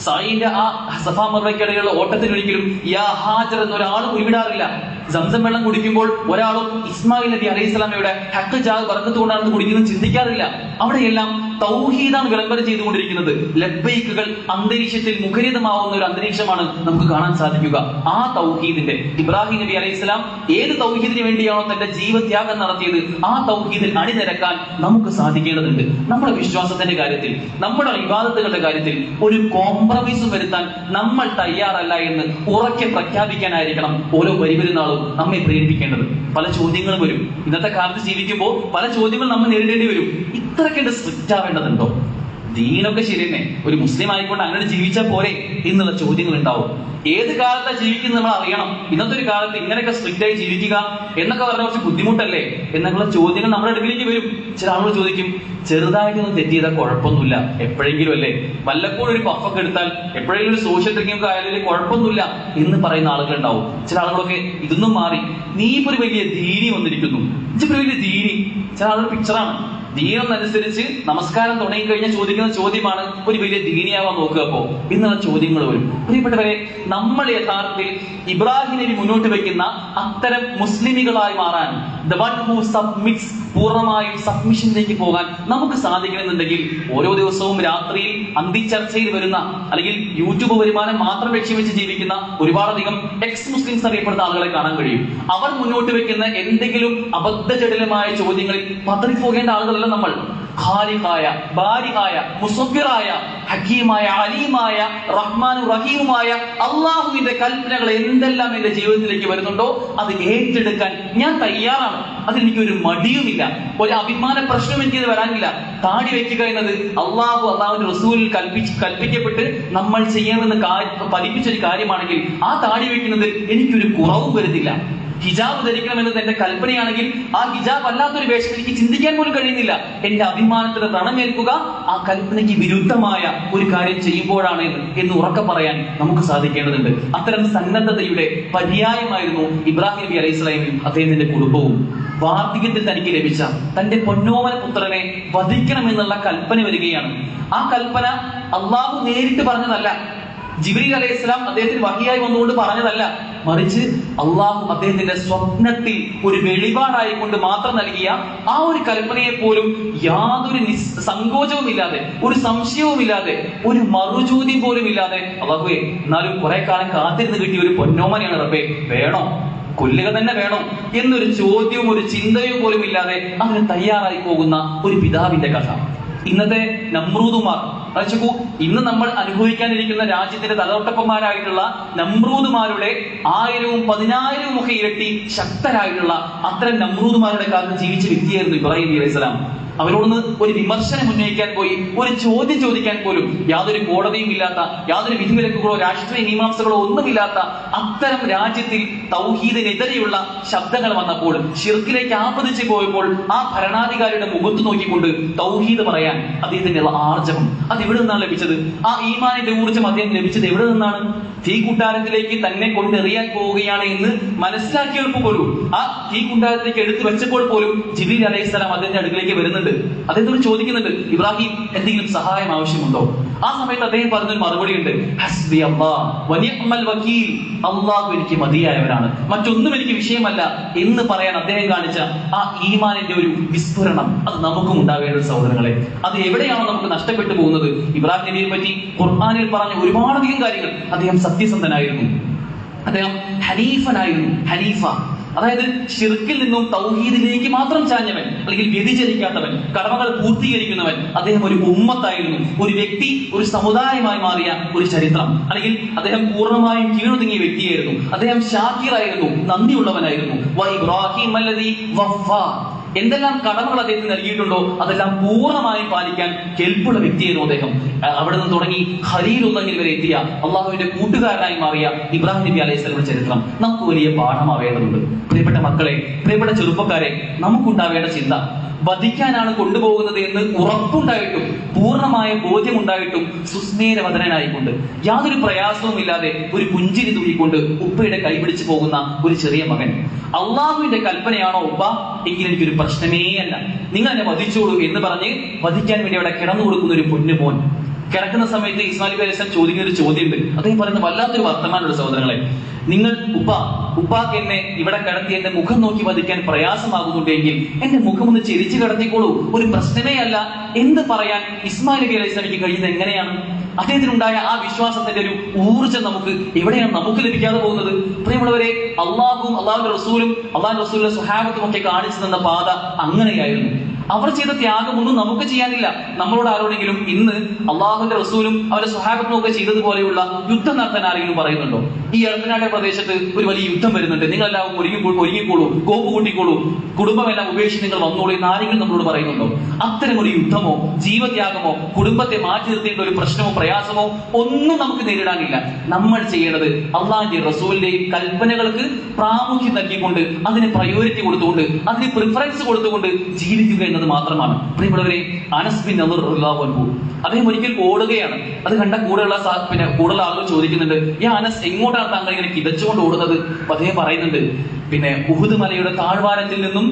സായിന്റെ ആ സഫാ മർവയ്ക്കിടയിലുള്ള ഓട്ടത്തിൽ ഒരിക്കലും യാ ഹാജർ എന്ന ഒരാൾ ഉരുവിടാറില്ല സംസം വെള്ളം കുടിക്കുമ്പോൾ ഒരാളും ഇസ്മായിൽ നബി അലൈഹി സ്വലാമയുടെ ഹക്ക് ജാഗ് പറഞ്ഞതുകൊണ്ടാണെന്ന് കുടിക്കുന്നത് ചിന്തിക്കാറില്ല. അവിടെയെല്ലാം തൗഹീദാണ് വിളംബരം ചെയ്തുകൊണ്ടിരിക്കുന്നത്. ലബ്ബൈക്കുകൾ അന്തരീക്ഷത്തിൽ മുഖരിതമാവുന്ന ഒരു അന്തരീക്ഷമാണ് നമുക്ക് കാണാൻ സാധിക്കുക. ആ തൗഹീദിന്റെ ഇബ്രാഹിം നബി അലൈഹി സ്വലാം ഏത് തൗഹീദിന് വേണ്ടിയാണോ തന്റെ ജീവത്യാഗം നടത്തിയത് ആ തൗഹീദിൽ അണിനിരക്കാൻ നമുക്ക് സാധിക്കേണ്ടതുണ്ട്. നമ്മുടെ വിശ്വാസത്തിന്റെ കാര്യത്തിൽ നമ്മുടെ വിവാദത്തുകളുടെ കാര്യത്തിൽ ഒരു കോംപ്രമൈസും വരുത്താൻ നമ്മൾ തയ്യാറല്ല എന്ന് ഉറക്കെ പ്രഖ്യാപിക്കാനായിരിക്കണം ഓരോ വരിവരുന്നാളും നമ്മെ പ്രേരിപ്പിക്കേണ്ടത്. പല ചോദ്യങ്ങളും വരും. ഇന്നത്തെ കാലത്ത് ജീവിക്കുമ്പോൾ പല ചോദ്യങ്ങൾ നമ്മൾ നേരിടേണ്ടി വരും. ഇത്രയ്ക്കണ്ട് സ്ട്രിക്റ്റ് ആവേണ്ടതുണ്ടോ ദീനൊക്കെ ശരി തന്നെ ഒരു മുസ്ലിം ആയിക്കൊണ്ട് അങ്ങനെ ജീവിച്ചാൽ പോരെ എന്നുള്ള ചോദ്യങ്ങൾ ഉണ്ടാവും ഏത് കാലത്താണ് ജീവിക്കുന്നത് നമ്മൾ അറിയണം. ഇന്നത്തെ ഒരു കാലത്ത് ഇങ്ങനെയൊക്കെ സ്ട്രിക്റ്റ് ആയി ജീവിക്കുക എന്നൊക്കെ പറഞ്ഞ കുറച്ച് ബുദ്ധിമുട്ടല്ലേ? എന്നുള്ള ചോദ്യങ്ങൾ നമ്മുടെ അടുക്കിലേക്ക് വരും. ചില ആളുകൾ ചോദിക്കും ചെറുതായിട്ടൊന്നും തെറ്റ് ചെയ്താൽ കുഴപ്പമൊന്നുമില്ല. എപ്പോഴെങ്കിലും അല്ലേ? വല്ലപ്പോഴും ഒരു പഫൊക്കെ എടുത്താൽ എപ്പോഴെങ്കിലും ഒരു സോഷ്യൽ ഡ്രിങ്കിങ് ആയാലും കുഴപ്പമൊന്നുമില്ല എന്ന് പറയുന്ന ആളുകൾ ഉണ്ടാവും ചില ആളുകളൊക്കെ ഇതൊന്നും മാറി. നീ ഇപ്പൊ ഒരു വലിയ ദീനി വന്നിരിക്കുന്നു. ഇപ്പൊ ഒരു വലിയ ദീനി. ചില ആളുകൾ പിക്ചറാണ് ദീനൊന്നനുസരിച്ച് നമസ്കാരം തുടങ്ങി കഴിഞ്ഞാൽ ചോദിക്കുന്ന ചോദ്യമാണ് ഒരു വലിയ ദീനിയാവാൻ നോക്കുക അപ്പോ. എന്നുള്ള ചോദ്യങ്ങൾ വരും. പ്രിയപ്പെട്ടവരെ നമ്മൾ യഥാർത്ഥത്തിൽ ഇബ്രാഹിം നബി മുന്നോട്ട് വെക്കുന്ന അത്തരം മുസ്ലിമികളായി മാറാൻ ദ വൺ ഹൂ സബ്മിറ്റ്സ് പൂർണമായും സബ്മിഷനിലേക്ക് പോകാൻ നമുക്ക് സാധിക്കണമെന്നുണ്ടെങ്കിൽ ഓരോ ദിവസവും രാത്രിയിൽ അന്തിച്ചർച്ചയിൽ വരുന്ന അല്ലെങ്കിൽ യൂട്യൂബ് വരുമാനം മാത്രം ലക്ഷ്യം വെച്ച് ജീവിക്കുന്ന ഒരുപാടധികം എക്സ് മുസ്ലിംസ് അറിയപ്പെടുന്ന ആളുകളെ കാണാൻ കഴിയും. അവർ മുന്നോട്ട് വെക്കുന്ന എന്തെങ്കിലും അബദ്ധജടിലമായ ചോദ്യങ്ങളിൽ പതറിപ്പോകേണ്ട ആളുകളല്ല നമ്മൾ ഖാലിഖായ ബാരിഖായ മുസബ്ബിറായ ഹക്കീമായ അലീമായ റഹ്മാനും റഹീമുമായ അള്ളാഹുവിന്റെ കൽപ്പനകൾ എന്തെല്ലാം എന്റെ ജീവിതത്തിലേക്ക് വരുന്നുണ്ടോ അത് ഏറ്റെടുക്കാൻ ഞാൻ തയ്യാറാണ്. അതിലെനിക്ക് ഒരു മടിയുമില്ല. ഒരു അഭിമാന പ്രശ്നം എനിക്കിത് വരാനില്ല. താടി വെക്കുക എന്നത് അള്ളാഹു അള്ളാഹുവിന്റെ റസൂലിൽ കൽപ്പിച്ച് കൽപ്പിക്കപ്പെട്ട് നമ്മൾ ചെയ്യണമെന്ന് പഠിപ്പിച്ചൊരു കാര്യമാണെങ്കിൽ ആ താടി വെക്കുന്നതിൽ എനിക്കൊരു കുറവും വരുന്നില്ല. ഹിജാബ് ധരിക്കണം എന്നത് എന്റെ കൽപ്പനയാണെങ്കിൽ ആ ഹിജാബ് അല്ലാത്തൊരു വേഷം എനിക്ക് ചിന്തിക്കാൻ പോലും കഴിയുന്നില്ല. എന്റെ അഭിമാനത്തിന് തണമേൽക്കുക ആ കൽപ്പനയ്ക്ക് വിരുദ്ധമായ ഒരു കാര്യം ചെയ്യുമ്പോഴാണ് എന്ന് ഉറക്കെ പറയാൻ നമുക്ക് സാധിക്കേണ്ടതുണ്ട്. അത്തരം സന്നദ്ധതയുടെ പര്യായമായിരുന്നു ഇബ്രാഹിം നബി അലൈഹി അദ്ദേഹത്തിന്റെ കുടുംബവും. വാർദ്ധക്യത്തിൽ തനിക്ക് ലഭിച്ച തന്റെ പൊന്നോമന പുത്രനെ വധിക്കണമെന്നുള്ള കൽപ്പന വരികയാണ്. ആ കൽപ്പന അള്ളാഹു നേരിട്ട് പറഞ്ഞതല്ല. ജിബ്രീൽ അലൈഹി ഇസ്ലാം അദ്ദേഹത്തിന് വഹിയായി വന്നുകൊണ്ട് പറഞ്ഞതല്ല. മറിച്ച് അള്ളാഹു അദ്ദേഹത്തിന്റെ സ്വപ്നത്തിൽ ഒരു വെളിപാടായി കൊണ്ട് മാത്രം നൽകിയ ആ ഒരു കൽപ്പനയെ പോലും യാതൊരു സങ്കോചവും ഇല്ലാതെ ഒരു സംശയവും ഇല്ലാതെ ഒരു മറുചോദ്യം പോലും ഇല്ലാതെ അള്ളാഹുവെ എന്നാലും കുറെ കാലം കാത്തിരുന്ന് കിട്ടിയ ഒരു പൊന്നോമനയാണ് റബ്ബേ. വേണോ? കൊല്ലുക തന്നെ വേണം? എന്നൊരു ചോദ്യവും ഒരു ചിന്തയും പോലും ഇല്ലാതെ അങ്ങനെ തയ്യാറായി പോകുന്ന ഒരു പിതാവിന്റെ കഥ. ഇന്നത്തെ നമ്രൂദുമാർ നോക്കൂ ഇന്ന് നമ്മൾ അനുഭവിക്കാനിരിക്കുന്ന രാജ്യത്തിന്റെ തലതൊട്ടപ്പന്മാരായിട്ടുള്ള നമ്രൂദുമാരുടെ ആയിരവും പതിനായിരവും ഒക്കെ ഇരട്ടി ശക്തരായിട്ടുള്ള അത്തരം നമ്രൂദുമാരുടെ കാലത്ത് ജീവിച്ച വ്യക്തിയായിരുന്നു ഇബ്രാഹിം അലൈഹി സ്വലാം അവരോടൊന്ന് ഒരു വിമർശനം ഉന്നയിക്കാൻ പോയി ഒരു ചോദ്യം ചോദിക്കാൻ പോലും യാതൊരു കോടതിയും ഇല്ലാത്ത യാതൊരു വിധിവിലക്കുകളോ രാഷ്ട്രീയ മീമാംസകളോ ഒന്നുമില്ലാത്ത അത്തരം രാജ്യത്തിൽ തൗഹീദിനെതിരെയുള്ള ശബ്ദങ്ങൾ വന്നപ്പോൾ ഷിർക്കിലേക്ക് ആപതിച്ചു പോയപ്പോൾ ആ ഭരണാധികാരിയുടെ മുഖത്ത് നോക്കിക്കൊണ്ട് തൗഹീദ് പറയാൻ അദ്ദേഹത്തിന്റെ ആർജവം. അത് എവിടെ നിന്നാണ് ലഭിച്ചത്? ആ ഈമാനിന്റെ ഊർജം അദ്ദേഹം ലഭിച്ചത് എവിടെ നിന്നാണ്? തീ കൂട്ടാരത്തിലേക്ക് തന്നെ കൊണ്ടെറിയാൻ പോവുകയാണ് എന്ന് മനസ്സിലാക്കിയവർക്ക് പോലും ആ തീ കുണ്ടാരത്തിലേക്ക് എടുത്തു വെച്ചപ്പോൾ പോലും ജിബീൽ അലൈഹി സ്വലാം അദ്ദേഹത്തിന്റെ അടുക്കിലേക്ക് വരുന്നുണ്ട്. അദ്ദേഹത്തോട് ചോദിക്കുന്നുണ്ട് ഇബ്രാഹിം എന്തെങ്കിലും സഹായം ആവശ്യമുണ്ടോ? ആ സമയത്ത് അദ്ദേഹം പറഞ്ഞൊരു മറുപടി ഉണ്ട് അള്ളാഹു എനിക്ക് മതിയായവനാണ്. മറ്റൊന്നും എനിക്ക് വിഷയമല്ല എന്ന് പറയാൻ അദ്ദേഹം കാണിച്ച ആ ഈമാനിന്റെ ഒരു വിസ്ഫുരണം അത് നമുക്കും ഉണ്ടാവേണ്ട സഹോദരങ്ങളെ അത് എവിടെയാണോ നമുക്ക് നഷ്ടപ്പെട്ടു പോകുന്നത്. ഇബ്രാഹിം നബിയെ പറ്റി ഖുർആനിൽ പറഞ്ഞ ഒരുപാടധികം കാര്യങ്ങൾ അദ്ദേഹം സത്യസന്ധനായിരുന്നു. അദ്ദേഹം ഹനീഫനായിരുന്നു ഹനീഫ. അതായത് ഷിർക്കിൽ നിന്നും തൗഹീദിലേക്ക് മാത്രം ചാഞ്ഞവൻ അല്ലെങ്കിൽ വ്യതിചരിക്കാത്തവൻ കടമകൾ പൂർത്തീകരിക്കുന്നവൻ അദ്ദേഹം ഒരു ഉമ്മത്തായിരുന്നു. ഒരു വ്യക്തി ഒരു സമുദായമായി മാറിയ ഒരു ചരിത്രം. അല്ലെങ്കിൽ അദ്ദേഹം പൂർണമായും കീഴൊതുങ്ങിയ വ്യക്തിയായിരുന്നു. അദ്ദേഹം ഷാക്കിറായിരുന്നു നന്ദിയുള്ളവനായിരുന്നു. എന്തെല്ലാം കടമകൾ അദ്ദേഹത്തിന് നൽകിയിട്ടുണ്ടോ അതെല്ലാം പൂർണമായും പാലിക്കാൻ കെൽപ്പുള്ള വ്യക്തിയായിരുന്നു അദ്ദേഹം. അവിടെ നിന്ന് തുടങ്ങി ഖലീലുള്ളഹിൽ വരെ എത്തിയ അള്ളാഹുവിന്റെ കൂട്ടുകാരനായി മാറിയ ഇബ്രാഹിം നബി അലൈഹി സ്വലമിന്റെ ചരിത്രം. നമുക്ക് വലിയ പാഠമാവേണ്ടതുണ്ട്. പ്രിയപ്പെട്ട മക്കളെ പ്രിയപ്പെട്ട ചെറുപ്പക്കാരെ നമുക്കുണ്ടാവേണ്ട ചിന്ത. വധിക്കാനാണ് കൊണ്ടുപോകുന്നത് എന്ന് ഉറപ്പുണ്ടായിട്ടും പൂർണമായ ബോധ്യമുണ്ടായിട്ടും സുസ്മേരവദനായിക്കൊണ്ട് യാതൊരു പ്രയാസവും ഇല്ലാതെ ഒരു പുഞ്ചിരി തൂക്കിക്കൊണ്ട് ഉപ്പയുടെ കൈപിടിച്ചു പോകുന്ന ഒരു ചെറിയ മകൻ. അള്ളാഹുവിന്റെ കൽപ്പനയാണോ ഉപ്പ? എങ്കിൽ എനിക്കൊരു പ്രശ്നമേ അല്ല നിങ്ങൾ എന്നെ വധിച്ചോളൂ എന്ന് പറഞ്ഞ് വധിക്കാൻ വേണ്ടി അവിടെ കിടന്നു കൊടുക്കുന്ന ഒരു പൊന്നു മോൻ. കിടക്കുന്ന സമയത്ത് ഇസ്മാലി അലൈഹി ചോദിക്കുന്ന ഒരു ചോദ്യമുണ്ട്. അദ്ദേഹം പറയുന്ന വല്ലാത്തൊരു വർത്തമാനമുള്ള സഹോദരങ്ങളെ നിങ്ങൾ ഉപ്പ ഉപ്പാക്ക് എന്നെ ഇവിടെ കിടത്തി എന്റെ മുഖം നോക്കി വധിക്കാൻ പ്രയാസമാകുന്നുണ്ടെങ്കിൽ എന്റെ മുഖം ഒന്ന് ചിരിച്ചു കിടത്തിക്കോളൂ. ഒരു പ്രശ്നമേ അല്ല എന്ത് പറയാൻ ഇസ്മാലി അലൈഹി കഴിയുന്നത് എങ്ങനെയാണ്? അദ്ദേഹത്തിനുണ്ടായ ആ വിശ്വാസത്തിന്റെ ഒരു ഊർജം നമുക്ക് എവിടെയാണ് നമുക്ക് ലഭിക്കാതെ പോകുന്നത്? പ്രിയമുള്ളവരെ അള്ളാഹും അള്ളാഹുന്റെ റസൂലും അള്ളാഹുന്റെ റസൂലിന്റെ സുഹാബത്തും ഒക്കെ കാണിച്ചു തന്ന പാത അങ്ങനെയായിരുന്നു. അവർ ചെയ്ത ത്യാഗമൊന്നും നമുക്ക് ചെയ്യാനില്ല. നമ്മളോട് ആരോടെങ്കിലും ഇന്ന് അള്ളാഹുന്റെ റസൂലും അവരുടെ സ്വഹാബത്തും ഒക്കെ ചെയ്തതുപോലെയുള്ള യുദ്ധം നടത്താൻ ആരെങ്കിലും പറയുന്നുണ്ടോ? ഈ എളപ്പനാട്ടെ പ്രദേശത്ത് ഒരു വലിയ യുദ്ധം വരുന്നുണ്ട്. നിങ്ങൾ എല്ലാവരും ഒരുങ്ങി ഒരുങ്ങിക്കോളൂ. കോപ്പ് കൂട്ടിക്കോളൂ. കുടുംബമെല്ലാം ഉപേക്ഷിച്ച് നിങ്ങൾ വന്നോളൂ എന്ന് ആരെങ്കിലും നമ്മളോട് പറയുന്നുണ്ടോ? അത്തരം ഒരു യുദ്ധമോ ജീവത്യാഗമോ കുടുംബത്തെ മാറ്റി നിർത്തേണ്ട ഒരു പ്രശ്നമോ പ്രയാസമോ ഒന്നും നമുക്ക് നേരിടാനില്ല. നമ്മൾ ചെയ്യേണ്ടത് അള്ളാഹിന്റെ റസൂലിന്റെയും കൽപ്പനകൾക്ക് പ്രാമുഖ്യം നൽകിക്കൊണ്ട് അതിന് പ്രയോറിറ്റി കൊടുത്തുകൊണ്ട് അതിന് പ്രിഫറൻസ് കൊടുത്തുകൊണ്ട് ജീവിക്കുക എന്നത് മാത്രമാണ്. പ്രിയമുള്ളവരെ അനസ് ബിൻ അൻഹു. അദ്ദേഹം ഒരിക്കൽ ഓടുകയാണ്. അത് കണ്ട കൂടെയുള്ള പിന്നെ കൂടുതൽ ആളുകൾ ചോദിക്കുന്നുണ്ട് ഈ അനസ് എങ്ങോട്ടാണ് താങ്കൾ ഇങ്ങനെ കിതച്ചുകൊണ്ട് ഓടുന്നത്? അദ്ദേഹം പറയുന്നുണ്ട് പിന്നെ ഉഹുദ് മലയുടെ താഴ്വാരത്തിൽ നിന്നും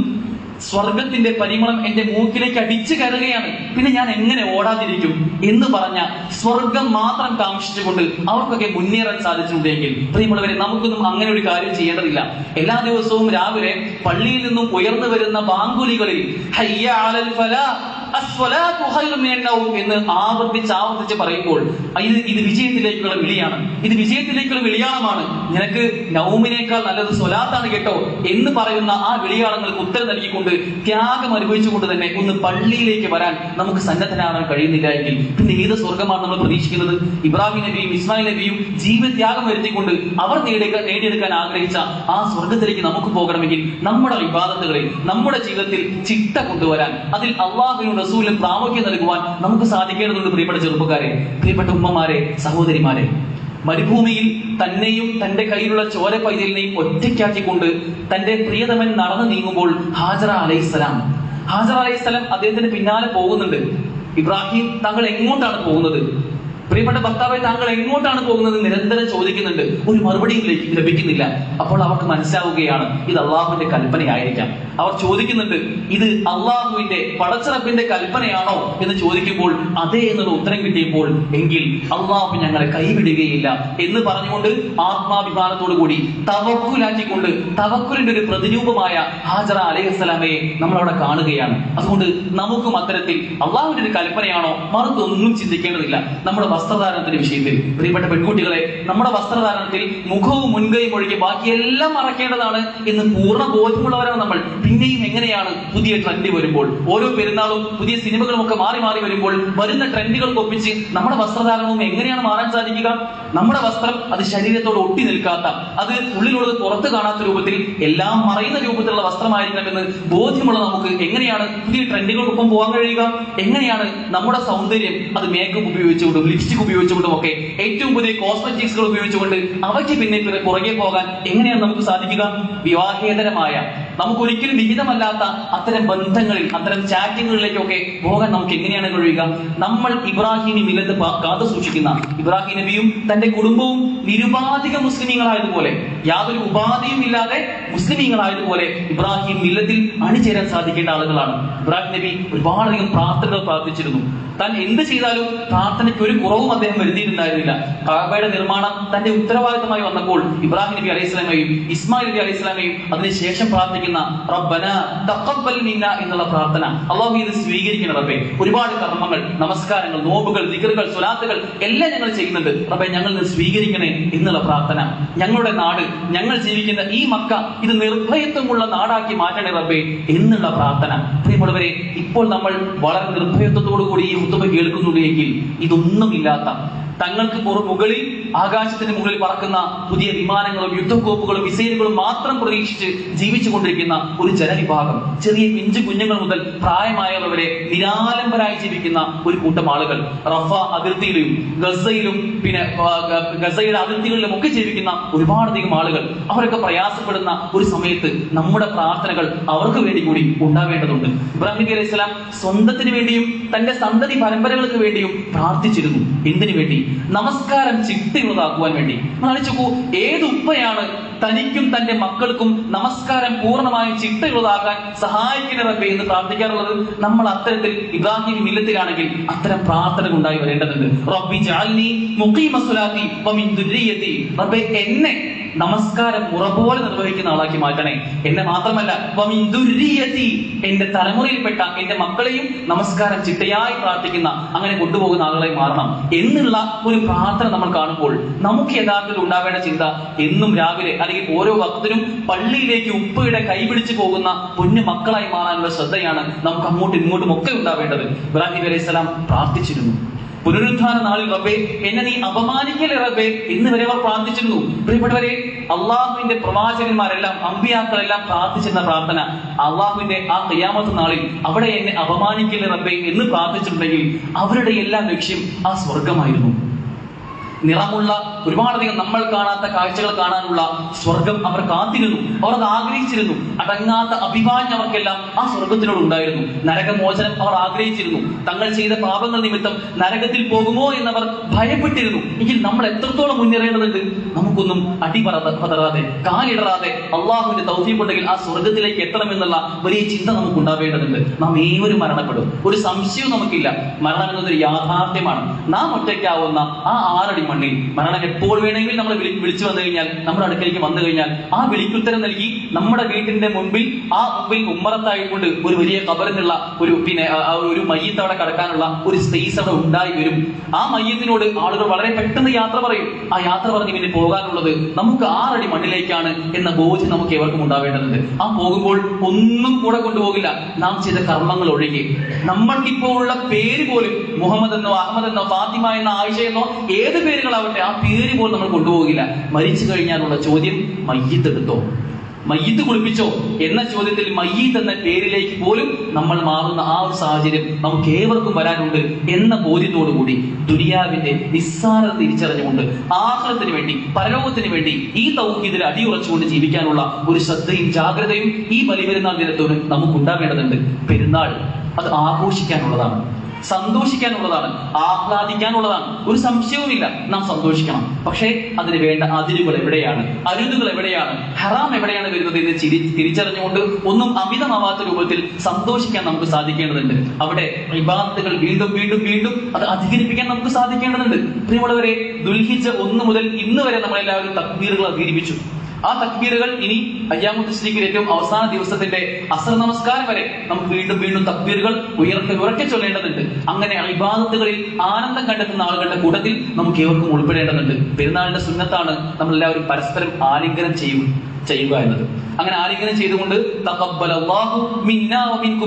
സ്വർഗത്തിന്റെ പരിമളം എന്റെ മൂക്കിലേക്ക് അടിച്ചു കയറുകയാണ്. പിന്നെ ഞാൻ എങ്ങനെ ഓടാതിരിക്കും എന്ന് പറഞ്ഞ സ്വർഗം മാത്രം കാക്ഷിച്ചുകൊണ്ട് അവർക്കൊക്കെ മുന്നേറാൻ സാധിച്ചിട്ടുണ്ടെങ്കിൽ പ്രിയമുള്ളവരെ നമുക്കൊന്നും അങ്ങനെ ഒരു കാര്യം ചെയ്യേണ്ടതില്ല. എല്ലാ ദിവസവും രാവിലെ പള്ളിയിൽ നിന്നും ഉയർന്നു വരുന്ന ബാങ്കുലികളിൽ ഹയ്യ അലൽ ഫലാ, എന്ന് ആവർത്തിച്ച് ആവർത്തിച്ച് പറയുമ്പോൾ ഇത് ഇത് വിജയത്തിലേക്കുള്ള വിളിയാണ്. ഇത് വിജയത്തിലേക്കുള്ള വിളിയാളമാണ് നിനക്ക് നൗമിനേക്കാൾ നല്ലത് സ്വലാത്താണ് കേട്ടോ എന്ന് പറയുന്ന ആ വിളിയാളങ്ങൾക്ക് ഉത്തരം നൽകിക്കൊണ്ട് ത്യാഗം അനുഭവിച്ചുകൊണ്ട് തന്നെ ഒന്ന് പള്ളിയിലേക്ക് വരാൻ നമുക്ക് സന്നദ്ധനാകാൻ കഴിയുന്നില്ല എങ്കിൽ പിന്നെ ഏത് സ്വർഗമാണ് നമ്മൾ പ്രതീക്ഷിക്കുന്നത്? ഇബ്രാഹിം നബിയും ഇസ്മായിൽ നബിയും ജീവത്യാഗം വരുത്തിക്കൊണ്ട് അവർ നേടിയെടുക്കാൻ നേടിയെടുക്കാൻ ആഗ്രഹിച്ച ആ സ്വർഗത്തിലേക്ക് നമുക്ക് പോകണമെങ്കിൽ നമ്മുടെ വിവാദത്തുകളിൽ നമ്മുടെ ജീവിതത്തിൽ ചിട്ട കൊണ്ടുവരാൻ അതിൽ അള്ളാഹുവിനും റസൂലും പ്രാമുഖ്യം നൽകുവാൻ നമുക്ക് സാധിക്കേണ്ടതുണ്ട് പ്രിയപ്പെട്ട ചെറുപ്പക്കാരെ. പ്രിയപ്പെട്ട ഉമ്മമാരെ സഹോദരിമാരെ. മരുഭൂമിയിൽ തന്നെയും തന്റെ കയ്യിലുള്ള ചോര പൈതലിനെയും ഒറ്റയ്ക്കാക്കിക്കൊണ്ട് തന്റെ പ്രിയതമൻ നടന്നു നീങ്ങുമ്പോൾ ഹാജറ അലൈഹിസ്സലാം ഹാജറ അലൈഹിസ്സലാം അദ്ദേഹത്തിന് പിന്നാലെ പോകുന്നുണ്ട്. ഇബ്രാഹിം താങ്കൾ എങ്ങോട്ടാണ് പോകുന്നത്? പ്രിയപ്പെട്ട ഭർത്താവെ താങ്കൾ എങ്ങോട്ടാണ് പോകുന്നത് നിരന്തരം ചോദിക്കുന്നുണ്ട്. ഒരു മറുപടിയും ലഭി- ലഭിക്കുന്നില്ല. അപ്പോൾ അവർക്ക് മനസ്സിലാവുകയാണ് ഇത് അള്ളാഹുവിന്റെ കൽപ്പനയായിരിക്കാം. അവർ ചോദിക്കുന്നുണ്ട് ഇത് അള്ളാഹുവിന്റെ പടച്ചിറപ്പിന്റെ കൽപ്പനയാണോ എന്ന് ചോദിക്കുമ്പോൾ അതെ എന്നുള്ള ഉത്തരം കിട്ടിയപ്പോൾ എങ്കിൽ അള്ളാഹു ഞങ്ങളെ കൈവിടുകയില്ല എന്ന് പറഞ്ഞുകൊണ്ട് ആത്മാഭിമാനത്തോടു കൂടി തവക്കുലാക്കിക്കൊണ്ട് തവക്കുലിന്റെ ഒരു പ്രതിരൂപമായ ഹാജറ അലൈഹിസ്സലാമയെ നമ്മൾ അവിടെ കാണുകയാണ്. അതുകൊണ്ട് നമുക്കും അത്തരത്തിൽ അള്ളാഹുവിന്റെ ഒരു കൽപ്പനയാണോ? മറുത്തൊന്നും ചിന്തിക്കേണ്ടതില്ല. നമ്മുടെ വസ്ത്രധാരണത്തിന്റെ വിഷയത്തിൽ പ്രിയപ്പെട്ട പെൺകുട്ടികളെ നമ്മുടെ വസ്ത്രധാരണത്തിൽ മുഖവും മുൻകൈയും ഒഴികെ ബാക്കിയെല്ലാം മറക്കേണ്ടതാണ് എന്ന് പൂർണ ബോധ്യമുള്ളവരാണ് നമ്മൾ. പിന്നെയും എങ്ങനെയാണ് പുതിയ ട്രെൻഡ് വരുമ്പോൾ? ഓരോ പെരുന്നാളും പുതിയ സിനിമകളും ഒക്കെ മാറി മാറി വരുമ്പോൾ വരുന്ന ട്രെൻഡുകൾക്ക് ഒപ്പിച്ച് നമ്മുടെ വസ്ത്രധാരണവും എങ്ങനെയാണ് മാറാൻ സാധിക്കുക? നമ്മുടെ വസ്ത്രം അത് ശരീരത്തോട് ഒട്ടി നിൽക്കാത്ത അത് ഉള്ളിലുള്ളത് പുറത്ത് കാണാത്ത രൂപത്തിൽ എല്ലാം മറയുന്ന രൂപത്തിലുള്ള വസ്ത്രമായിരിക്കണമെന്ന് ബോധ്യമുള്ള നമുക്ക് എങ്ങനെയാണ് പുതിയ ട്രെൻഡുകൾക്കൊപ്പം പോകാൻ കഴിയുക? എങ്ങനെയാണ് നമ്മുടെ സൗന്ദര്യം അത് മേക്കപ്പ് ഉപയോഗിച്ചുകൊണ്ടും ലിപ്സ്റ്റിക് ഉപയോഗിച്ചുകൊണ്ടും ഒക്കെ ഏറ്റവും പുതിയ കോസ്മെറ്റിക്സുകൾ ഉപയോഗിച്ചുകൊണ്ട് അവയ്ക്ക് പിന്നെ പിറ- പുറകെ പോകാൻ എങ്ങനെയാണ് നമുക്ക് സാധിക്കുക? വിവാഹേതരമായ നമുക്ക് ഒരിക്കലും വിഹിതമല്ലാത്ത അത്തരം ബന്ധങ്ങളിൽ അത്തരം ചാറ്റിങ്ങുകളിലേക്കൊക്കെ പോകാൻ നമുക്ക് എങ്ങനെയാണ് കഴിയുക? നമ്മൾ ഇബ്രാഹിം മില്ലത്ത് കാത്തു സൂക്ഷിക്കുന്ന ഇബ്രാഹിം നബിയും തന്റെ കുടുംബവും നിരുപാധിക മുസ്ലിമീങ്ങളായതുപോലെ യാതൊരു ഉപാധിയും ഇല്ലാതെ മുസ്ലിമീങ്ങളായതുപോലെ ഇബ്രാഹിം മില്ലത്തിൽ അണിചേരാൻ സാധിക്കേണ്ട ആളുകളാണ്. ഇബ്രാഹിം നബി ഒരുപാടധികം പ്രാർത്ഥനകൾ പ്രാർത്ഥിച്ചിരുന്നു. താൻ എന്ത് ചെയ്താലും പ്രാർത്ഥനയ്ക്ക് ഒരു കുറവും അദ്ദേഹം വരുത്തിയിട്ടുണ്ടായിരുന്നില്ല. കാബയുടെ നിർമ്മാണം തന്റെ ഉത്തരവാദിത്തമായി വന്നപ്പോൾ ഇബ്രാഹിം നബി അലൈഹി സ്വലാമയും ഇസ്മായിൽ നബി അലൈഹി സ്വലാമയും അതിനുശേഷം പ്രാർത്ഥിക്കുന്ന റബ്ബന തഖബ്ബൽ മിന്ന എന്നുള്ള പ്രാർത്ഥന. അള്ളാഹു ഇത് സ്വീകരിക്കണം റബ്ബെ. ഒരുപാട് കർമ്മങ്ങൾ നമസ്കാരങ്ങൾ നോമ്പുകൾ ദിക്റുകൾ സ്വലാത്തുകൾ എല്ലാം ഞങ്ങൾ ചെയ്യുന്നുണ്ട്. റബ്ബെ ഞങ്ങൾ ഇത് സ്വീകരിക്കണേ എന്നുള്ള പ്രാർത്ഥന. ഞങ്ങളുടെ നാട് ഞങ്ങൾ ജീവിക്കുന്ന ഈ മക്ക ഇത് നിർഭയത്വമുള്ള നാടാക്കി മാറ്റണേ റബ്ബെ എന്നുള്ള പ്രാർത്ഥന. പ്രിയമുള്ളവരെ ഇപ്പോൾ നമ്മൾ വളരെ നിർഭയത്വത്തോടു കൂടി ഈ ഉത്തമ കേൾക്കുന്നുണ്ടെങ്കിൽ ഇതൊന്നും ഇതൊന്നുമില്ലാത്ത തങ്ങൾക്ക് മുകളിൽ ആകാശത്തിന് മുകളിൽ പറക്കുന്ന പുതിയ വിമാനങ്ങളും യുദ്ധക്കോപ്പുകളും മിസൈലുകളും മാത്രം പ്രതീക്ഷിച്ച് ജീവിച്ചുകൊണ്ടിരിക്കുന്ന ഒരു ജനവിഭാഗം ചെറിയ പിഞ്ചു കുഞ്ഞുങ്ങൾ മുതൽ പ്രായമായവർ വരെ നിരാലംബരായി ജീവിക്കുന്ന ഒരു കൂട്ടം ആളുകൾ. റഫ അതിർത്തിയിലും ഗസയിലും പിന്നെ ഗസയുടെ അതിർത്തികളിലും ഒക്കെ ജീവിക്കുന്ന ഒരുപാടധികം ആളുകൾ. അവരൊക്കെ പ്രയാസപ്പെടുന്ന ഒരു സമയത്ത് നമ്മുടെ പ്രാർത്ഥനകൾ അവർക്ക് വേണ്ടി കൂടി ഉണ്ടാവേണ്ടതുണ്ട്. ഇബ്രാഹിം നബി അലൈഹി സ്വലാം സ്വന്തത്തിന് വേണ്ടിയും തന്റെ സന്തതി പരമ്പരകൾക്ക് വേണ്ടിയും പ്രാർത്ഥിച്ചിരുന്നു. എന്തിനു വേണ്ടി? നമസ്കാരം ചിട്ടയുള്ളതാക്കുവാൻ വേണ്ടി. നാളിച്ചു ഏത് ഉപ്പയാണ് തനിക്കും തന്റെ മക്കൾക്കും നമസ്കാരം പൂർണമായും ചിട്ടയുള്ളതാക്കാൻ സഹായിക്കുന്ന റബ്ബെ എന്ന് പ്രാർത്ഥിക്കാറുള്ളത് നമ്മൾ അത്തരത്തിൽ ഇബ്രാഹിം മില്ലത്തിലാണെങ്കിൽ അത്തരം പ്രാർത്ഥന ഉണ്ടായി വരേണ്ടതുണ്ട്. റബ്ബി ജഅൽനി മുഖീമസുലാത്തി എന്നെ നമസ്കാരം ഉറപ്പുപോലെ നിർവഹിക്കുന്ന ആളാക്കി മാറ്റണേ. എന്നെ മാത്രമല്ല എന്റെ തലമുറയിൽപ്പെട്ട എന്റെ മക്കളെയും നമസ്കാരം ചിട്ടയായി പ്രാർത്ഥിക്കുന്ന അങ്ങനെ കൊണ്ടുപോകുന്ന ആളുകളെ മാറണം എന്നുള്ള ഒരു പ്രാർത്ഥന നമ്മൾ കാണുമ്പോൾ നമുക്ക് യഥാർത്ഥത്തിൽ ഉണ്ടാവേണ്ട ചിന്ത എന്നും രാവിലെ അല്ലെങ്കിൽ ഓരോ ഭക്തനും പള്ളിയിലേക്ക് ഉപ്പയുടെ കൈപിടിച്ചു പോകുന്ന പൊന്നു മക്കളായി മാറാനുള്ള ശ്രദ്ധയാണ് നമുക്ക് അങ്ങോട്ടും ഇങ്ങോട്ടും ഒക്കെ ഉണ്ടാവേണ്ടത്. ഇബ്രാഹിം നബി അലൈഹി സ്വലാം പ്രാർത്ഥിച്ചിരുന്നു. പുനരുദ്ധാന നാളിൽ റബ്ബെ എന്നെ നീ അപമാനിക്കല്ലേ റബ്ബെ? എന്ന് വരെ അവർ പ്രാർത്ഥിച്ചിരുന്നു. പ്രിയപ്പെട്ടവരെ അള്ളാഹുവിന്റെ പ്രവാചകന്മാരെല്ലാം അമ്പിയാക്കളെല്ലാം പ്രാർത്ഥിച്ചിരുന്ന പ്രാർത്ഥന. അള്ളാഹുവിന്റെ ആ കയ്യാമത്ത് നാളിൽ അവിടെ എന്നെ അപമാനിക്കല്ലേ റബ്ബെ എന്ന് പ്രാർത്ഥിച്ചിട്ടുണ്ടെങ്കിൽ അവരുടെ എല്ലാ ലക്ഷ്യം ആ സ്വർഗമായിരുന്നു നിറമുള്ള ഒരുപാടധികം നമ്മൾ കാണാത്ത കാഴ്ചകൾ കാണാനുള്ള സ്വർഗം അവർ കാത്തിരുന്നു. അവർ അത് ആഗ്രഹിച്ചിരുന്നു. അടങ്ങാത്ത അഭിമാനം അവർക്കെല്ലാം ആ സ്വർഗത്തിനോട് ഉണ്ടായിരുന്നു. നരകമോചനം അവർ ആഗ്രഹിച്ചിരുന്നു. തങ്ങൾ ചെയ്ത പാപങ്ങൾ നിമിത്തം നരകത്തിൽ പോകുമോ എന്നവർ ഭയപ്പെട്ടിരുന്നു. എങ്കിൽ നമ്മൾ എത്രത്തോളം മുന്നേറേണ്ടതുണ്ട്? നമുക്കൊന്നും അടിപതറാതെ കാലിടറാതെ അള്ളാഹുവിന്റെ തൗഫീഖുണ്ടെങ്കിൽ ആ സ്വർഗത്തിലേക്ക് എത്തണമെന്നുള്ള വലിയ ചിന്ത നമുക്ക് ഉണ്ടാവേണ്ടതുണ്ട് നാം ഏവരും മരണപ്പെടും. ഒരു സംശയവും നമുക്കില്ല. മരണം എന്നത് ഒരു യാഥാർത്ഥ്യമാണ്. നാം ഒറ്റയ്ക്കാവുന്ന ആ ആറടി മണ്ണിൽ മരണം എപ്പോൾ വേണമെങ്കിൽ നമ്മൾ വിളിച്ചു വന്നു കഴിഞ്ഞാൽ നമ്മുടെ അടുക്കലേക്ക് വന്നു കഴിഞ്ഞാൽ ആ വിളിക്കുത്തരം നൽകി നമ്മുടെ വീട്ടിന്റെ മുമ്പിൽ ആ മുമ്പിൽ ഉമ്മറത്തായിക്കൊണ്ട് ഒരു വലിയ കബറിനുള്ള ഒരു പിന്നെ ഒരു മയ്യത്ത് അവിടെ കടക്കാനുള്ള ഒരു സ്പേസ് അവിടെ ഉണ്ടായി വരും. ആ മയ്യത്തിനോട് ആളുകൾ വളരെ പെട്ടെന്ന് യാത്ര പറയും. ആ യാത്ര പറഞ്ഞ് പിന്നെ പോകാനുള്ളത് നമുക്ക് ആറടി മണ്ണിലേക്കാണ് എന്ന ബോധ്യം നമുക്ക് ഏവർക്കും ഉണ്ടാവേണ്ടതുണ്ട്. ആ പോകുമ്പോൾ ഒന്നും കൂടെ കൊണ്ടുപോകില്ല. നാം ചെയ്ത കർമ്മങ്ങൾ ഒഴികെ. നമ്മൾക്കിപ്പോൾ ഉള്ള പേര് പോലും മുഹമ്മദ് എന്നോ അഹമ്മദ് എന്നോ ഫാത്തിമ എന്നോ ആയിഷ എന്നോ ഏത് പേരുകളാവട്ടെ ആ പേര് പോലും നമ്മൾ കൊണ്ടുപോകില്ല. മരിച്ചു കഴിഞ്ഞാലുള്ള ചോദ്യം മയ്യത്തെടുത്തോ മയ്യത്ത് കുളിപ്പിച്ചോ? എന്ന ചോദ്യത്തിൽ മയ്യത്ത് എന്ന പേരിലേക്ക് പോലും നമ്മൾ മാറുന്ന ആ ഒരു സാഹചര്യം നമുക്ക് ഏവർക്കും വരാനുണ്ട് എന്ന കൂടി ദുനിയാവിന്റെ നിസ്സാരത തിരിച്ചറിഞ്ഞുകൊണ്ട് ആഹ്ലത്തിന് വേണ്ടി പരലോകത്തിന് വേണ്ടി ഈ തൗഹീദിൽ അടിയുറച്ചുകൊണ്ട് ജീവിക്കാനുള്ള ഒരു ശ്രദ്ധയും ജാഗ്രതയും ഈ ബലിപെരുന്നാൾ ദിനത്തോട് നമുക്ക് ഉണ്ടാവേണ്ടതുണ്ട് പെരുന്നാൾ അത് ആഘോഷിക്കാനുള്ളതാണ്. സന്തോഷിക്കാനുള്ളതാണ് ആഹ്ലാദിക്കാനുള്ളതാണ്. ഒരു സംശയവുമില്ല നാം സന്തോഷിക്കണം. പക്ഷേ അതിന് വേണ്ട അതിരുകൾ എവിടെയാണ്? അരുതുകൾ എവിടെയാണ്? ഹറാം എവിടെയാണ് വരുന്നത് എന്ന് ചിരി തിരിച്ചറിഞ്ഞുകൊണ്ട് ഒന്നും അമിതമാവാത്ത രൂപത്തിൽ സന്തോഷിക്കാൻ നമുക്ക് സാധിക്കേണ്ടതുണ്ട്. അവിടെ ഇബാദത്തുകൾ വീണ്ടും വീണ്ടും വീണ്ടും അത് അധികരിപ്പിക്കാൻ നമുക്ക് സാധിക്കേണ്ടതുണ്ട്. പ്രിയമുള്ളവരെ ദുൽഹിച്ച ഒന്ന് മുതൽ ഇന്ന് വരെ നമ്മളെല്ലാവരും തക്വീറുകൾ അധികരിപ്പിച്ചു ആ തക്ബീറുകൾ ഇനി അയ്യാമുദ്ദീഖിൽ ഏറ്റവും അവസാന ദിവസത്തിന്റെ അസർ നമസ്കാരം വരെ നമുക്ക് വീണ്ടും വീണ്ടും തക്ബീറുകൾ ഉയർത്തി ഉറക്കെ ചൊല്ലേണ്ടതുണ്ട്. അങ്ങനെ ഇബാദത്തുകളിൽ ആനന്ദം കണ്ടെത്തുന്ന ആളുകളുടെ കൂട്ടത്തിൽ നമുക്ക് ഏവർക്കും ഉൾപ്പെടേണ്ടതുണ്ട്. പെരുന്നാളിന്റെ സുന്നത്താണ് നമ്മൾ എല്ലാവരും പരസ്പരം ആലിംഗനം ചെയ്യും. ചെയ്യുക എന്നത്. അങ്ങനെ ആരെങ്കിലും ചെയ്തുകൊണ്ട്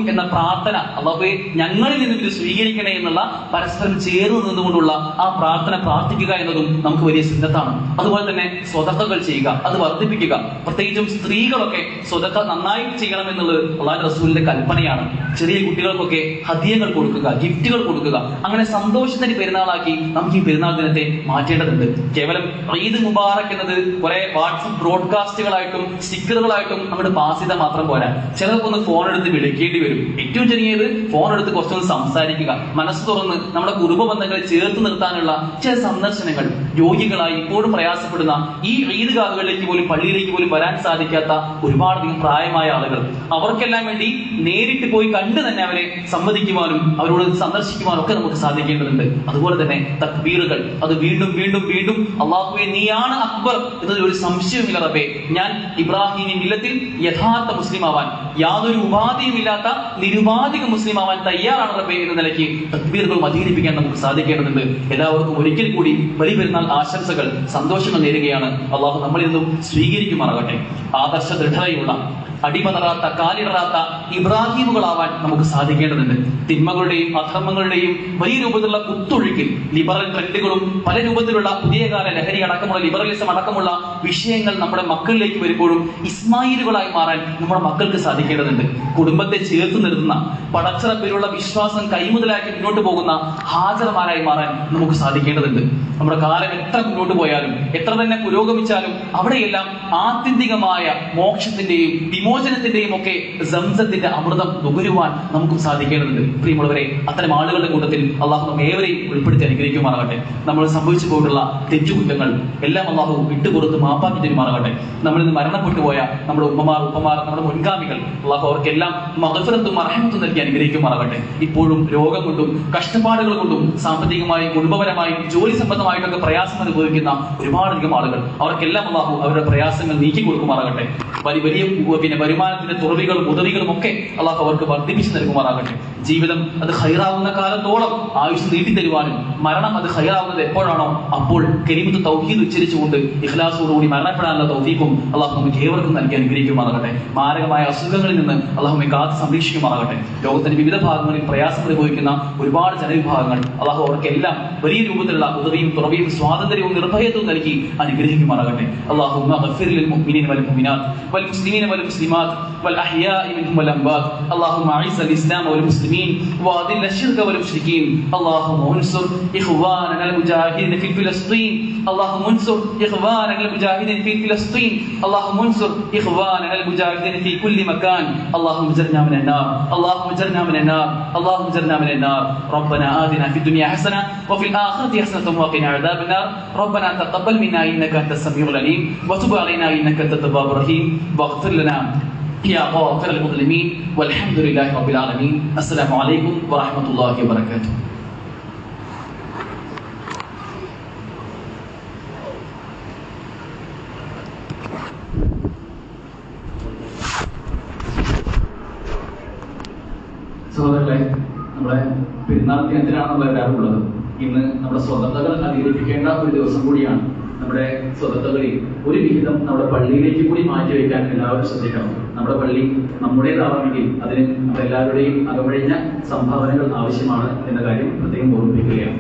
എന്ന പ്രാർത്ഥന അള്ളാഹുവെ ഞങ്ങളിൽ നിന്നും ഇത് സ്വീകരിക്കണേ എന്നുള്ള പരസ്പരം ചേർന്ന് നിന്നുകൊണ്ടുള്ള ആ പ്രാർത്ഥന പ്രാർത്ഥിക്കുക എന്നതും നമുക്ക് വലിയ സിദ്ധത്താണ്. അതുപോലെ തന്നെ സ്വതക്കകൾ ചെയ്യുക അത് വർദ്ധിപ്പിക്കുക. പ്രത്യേകിച്ചും സ്ത്രീകളൊക്കെ സ്വതക്ക നന്നായി ചെയ്യണം എന്നുള്ളത് അള്ളാഹു റസൂലിന്റെ കൽപ്പനയാണ്. ചെറിയ കുട്ടികൾക്കൊക്കെ ഹദിയകൾ കൊടുക്കുക ഗിഫ്റ്റുകൾ കൊടുക്കുക അങ്ങനെ സന്തോഷത്തിന്റെ പെരുന്നാളാക്കി നമുക്ക് ഈ പെരുന്നാൾ ദിനത്തെ മാറ്റേണ്ടതുണ്ട്. കേവലം ഈദ് മുബാറക് എന്നത് കുറെ വാട്സപ്പ് ബ്രോഡ്കാസ്റ്റുകളായിട്ട് പോസ്റ്ററുകളായിട്ടും സ്റ്റിക്കറുകളായിട്ടും അങ്ങോട്ട് പാസ് ചെയ്താൽ മാത്രം പോരാ. ചിലർക്കൊന്ന് ഫോൺ എടുത്ത് വിളിക്കേണ്ടി വരും. ഏറ്റവും ചെറിയത് ഫോൺ എടുത്ത് കുറച്ചൊന്ന് സംസാരിക്കുക. മനസ്സ് തുറന്ന് നമ്മുടെ കുടുംബ ബന്ധങ്ങളെ ചേർത്ത് നിർത്താനുള്ള ചില സന്ദർശനങ്ങൾ. രോഗികളായി ഇപ്പോഴും പ്രയാസപ്പെടുന്ന ഈ ഈദ്ഗാഹുകളിലേക്ക് പോലും പള്ളിയിലേക്ക് പോലും വരാൻ സാധിക്കാത്ത ഒരുപാടധികം പ്രായമായ ആളുകൾ. അവർക്കെല്ലാം വേണ്ടി നേരിട്ട് പോയി കണ്ട് തന്നെ അവരെ സമ്മതിക്കുവാനും അവരോട് സന്ദർശിക്കുവാനും ഒക്കെ നമുക്ക് സാധിക്കേണ്ടതുണ്ട്. അതുപോലെ തന്നെ തക്ബീറുകൾ. അത് വീണ്ടും വീണ്ടും വീണ്ടും അള്ളാഹുവെ നീയാണ് അക്ബർ എന്നതിൽ ഒരു സംശയം റബ്ബേ. ഞാൻ ഇബ്രാഹിമി മില്ലത്തിൽ യഥാർത്ഥ മുസ്ലിം ആവാൻ യാതൊരു ഉപാധിയും ഇല്ലാത്ത നിരുപാധിക മുസ്ലിം ആവാൻ തയ്യാറാണ് റബ്ബേ എന്ന നിലയ്ക്ക് തക്ബീറുകൾ അധികരിപ്പിക്കാൻ നമുക്ക് സാധിക്കേണ്ടതുണ്ട്. എല്ലാവർക്കും ഒരിക്കൽ കൂടി ബലി പെരുന്നാൾ ആശംസകൾ സന്തോഷങ്ങൾ നേരുകയാണ്. അള്ളാഹു നമ്മളിൽ നിന്നും സ്വീകരിക്കുമാറാകട്ടെ. ആദർശ ദൃഢതയുള്ള അടിമതറാത്ത കാലിടറാത്ത ഇബ്രാഹിമുകളാവാൻ നമുക്ക് സാധിക്കേണ്ടതുണ്ട്. തിന്മകളുടെയും അധർമ്മങ്ങളുടെയും വലിയ രൂപത്തിലുള്ള കുത്തൊഴുക്കിൽ ലിബറൽ ട്രെൻഡുകളും പല രൂപത്തിലുള്ള പുതിയകാല ലഹരി അടക്കമുള്ള ലിബറലിസം അടക്കമുള്ള വിഷയങ്ങൾ നമ്മുടെ മക്കളിലേക്ക് വരുമ്പോഴും ഇസ്മായിലുകളായി മാറാൻ നമ്മുടെ മക്കൾക്ക് സാധിക്കേണ്ടതുണ്ട്. കുടുംബത്തെ ചേർത്ത് നിർത്തുന്ന പടച്ചിറപ്പിലുള്ള വിശ്വാസം കൈമുതലാക്കി മുന്നോട്ട് പോകുന്ന ഹാജർമാരായി മാറാൻ നമുക്ക് സാധിക്കേണ്ടതുണ്ട്. നമ്മുടെ കാലം എത്ര മുന്നോട്ട് പോയാലും എത്ര തന്നെ പുരോഗമിച്ചാലും അവിടെയെല്ലാം ആത്യന്തികമായ മോക്ഷത്തിന്റെയും വിമോചനത്തിന്റെയും ഒക്കെ സംസത്തിന്റെ അമൃതം നുകരുവാൻ നമുക്കും സാധിക്കേണ്ടതുണ്ട്. പ്രിയമുള്ളവരെ അത്തരം ആളുകളുടെ കൂട്ടത്തിൽ അള്ളാഹു നമ്മെ ഏവരെയും ഉൾപ്പെടുത്തി അനുഗ്രഹിക്കുമാറാകട്ടെ. നമ്മൾ സംഭവിച്ചു പോയിട്ടുള്ള തെറ്റുകുറ്റങ്ങൾ എല്ലാം അള്ളാഹു വിട്ടുപുറത്ത് മാപ്പാക്കി തരുമാറാകട്ടെ. നമ്മളിൽ നിന്ന് മരണപ്പെട്ടു പോയ നമ്മുടെ ഉമ്മമാർ ഉപ്പമാർ നമ്മുടെ മുൻഗാമികൾ അള്ളാഹു അവർക്കെല്ലാം മകഫിറത്തും അർഹമത്തും നൽകി അനുഗ്രഹിക്കുമാറാകട്ടെ. ഇപ്പോഴും രോഗം കൊണ്ടും കഷ്ടപ്പാടുകൾ കൊണ്ടും സാമ്പത്തികമായും കുടുംബപരമായും ജോലി സംബന്ധമായിട്ടൊക്കെ പ്രയാസം അനുഭവിക്കുന്ന ഒരുപാടധികം ആളുകൾ. അവർക്കെല്ലാം അള്ളാഹു അവരുടെ പ്രയാസങ്ങൾ നീക്കി കൊടുക്കുമാറാകട്ടെ. വലിയ വലിയ പിന്നെ വരുമാനത്തിന്റെ തുറവികളും ഉദവികളും ഒക്കെ അള്ളാഹു അവർക്ക് വർദ്ധിപ്പിച്ചു നൽകുമാറാകട്ടെ. ജീവിതം അത് ഹൈറാവുന്ന കാലത്തോളം ആയുഷ് നീട്ടി തരുവാനും മരണം അത് ഹൈറാവുന്നത് എപ്പോഴാണോ അപ്പോൾ കരീമത്ത് തൗഹീദ് ഉച്ചരിച്ചുകൊണ്ട് ഇഖ്ലാസോടുകൂടി മരണപ്പെടാനുള്ള തൗഫീഖും അള്ളാഹു നമുക്ക് ഏവർക്കും നൽകി അനുഗ്രഹിക്കുമാറാകട്ടെ. മാരകമായ അസുഖങ്ങളിൽ നിന്ന് അള്ളാഹു നമ്മെ കാത്ത് സംരക്ഷിക്കുമാറാകട്ടെ. ലോകത്തിന്റെ വിവിധ ഭാഗങ്ങളിൽ പ്രയാസം അനുഭവിക്കുന്ന ഒരുപാട് ജനവിഭാഗങ്ങൾ അള്ളാഹു അവർക്കെല്ലാം വലിയ രൂപത്തിലുള്ള ഉദവിയും തുറവിയും സ്വാതന്ത്ര്യവും നിർഭയത്വവും നൽകി അനുഗ്രഹിക്കുമാറാകട്ടെ അള്ളാഹു اغفر للمؤمنين والمؤمنات والمسلمين والمسلمات والأحياء منهم والأموات اللهم أعز الإسلام والمسلمين وأذل الشرك والمشركين اللهم انصر إخواننا المجاهدين في فلسطين اللهم انصر إخواننا المجاهدين في فلسطين اللهم انصر إخواننا المجاهدين في كل مكان اللهم اجرنا من النار اللهم اجرنا من النار اللهم اجرنا من النار ربنا آتنا في الدنيا حسنة وفي الآخرة حسنة وقنا عذاب النار ربنا تقبل منا إنك أنت السميع العليم وتب علينا إنك أنت التواب الرحيم واغفر لنا يا غافر المظلمين والحمد لله رب العالمين السلام عليكم ورحمة الله وبركاته സഹോദരങ്ങളെ നമ്മുടെ പെരുന്നാൾ ദിനത്തിലാണ് നമ്മൾ എല്ലാവരും ഉള്ളത് ഇന്ന് നമ്മുടെ സ്വതന്ത്രകൾ അധികരിപ്പിക്കേണ്ട ഒരു ദിവസം കൂടിയാണ് നമ്മുടെ സ്വതന്ത്രകളിൽ ഒരു വിഹിതം നമ്മുടെ പള്ളിയിലേക്ക് കൂടി മാറ്റി വയ്ക്കാൻ എല്ലാവരും ശ്രദ്ധിക്കണം. നമ്മുടെ പള്ളി നമ്മുടേതാവണമെങ്കിൽ അതിന് നമ്മുടെ എല്ലാവരുടെയും അകമഴിഞ്ഞ സംഭാവനകൾ ആവശ്യമാണ് എന്ന കാര്യം പ്രത്യേകം ഓർമ്മിപ്പിക്കുകയാണ്.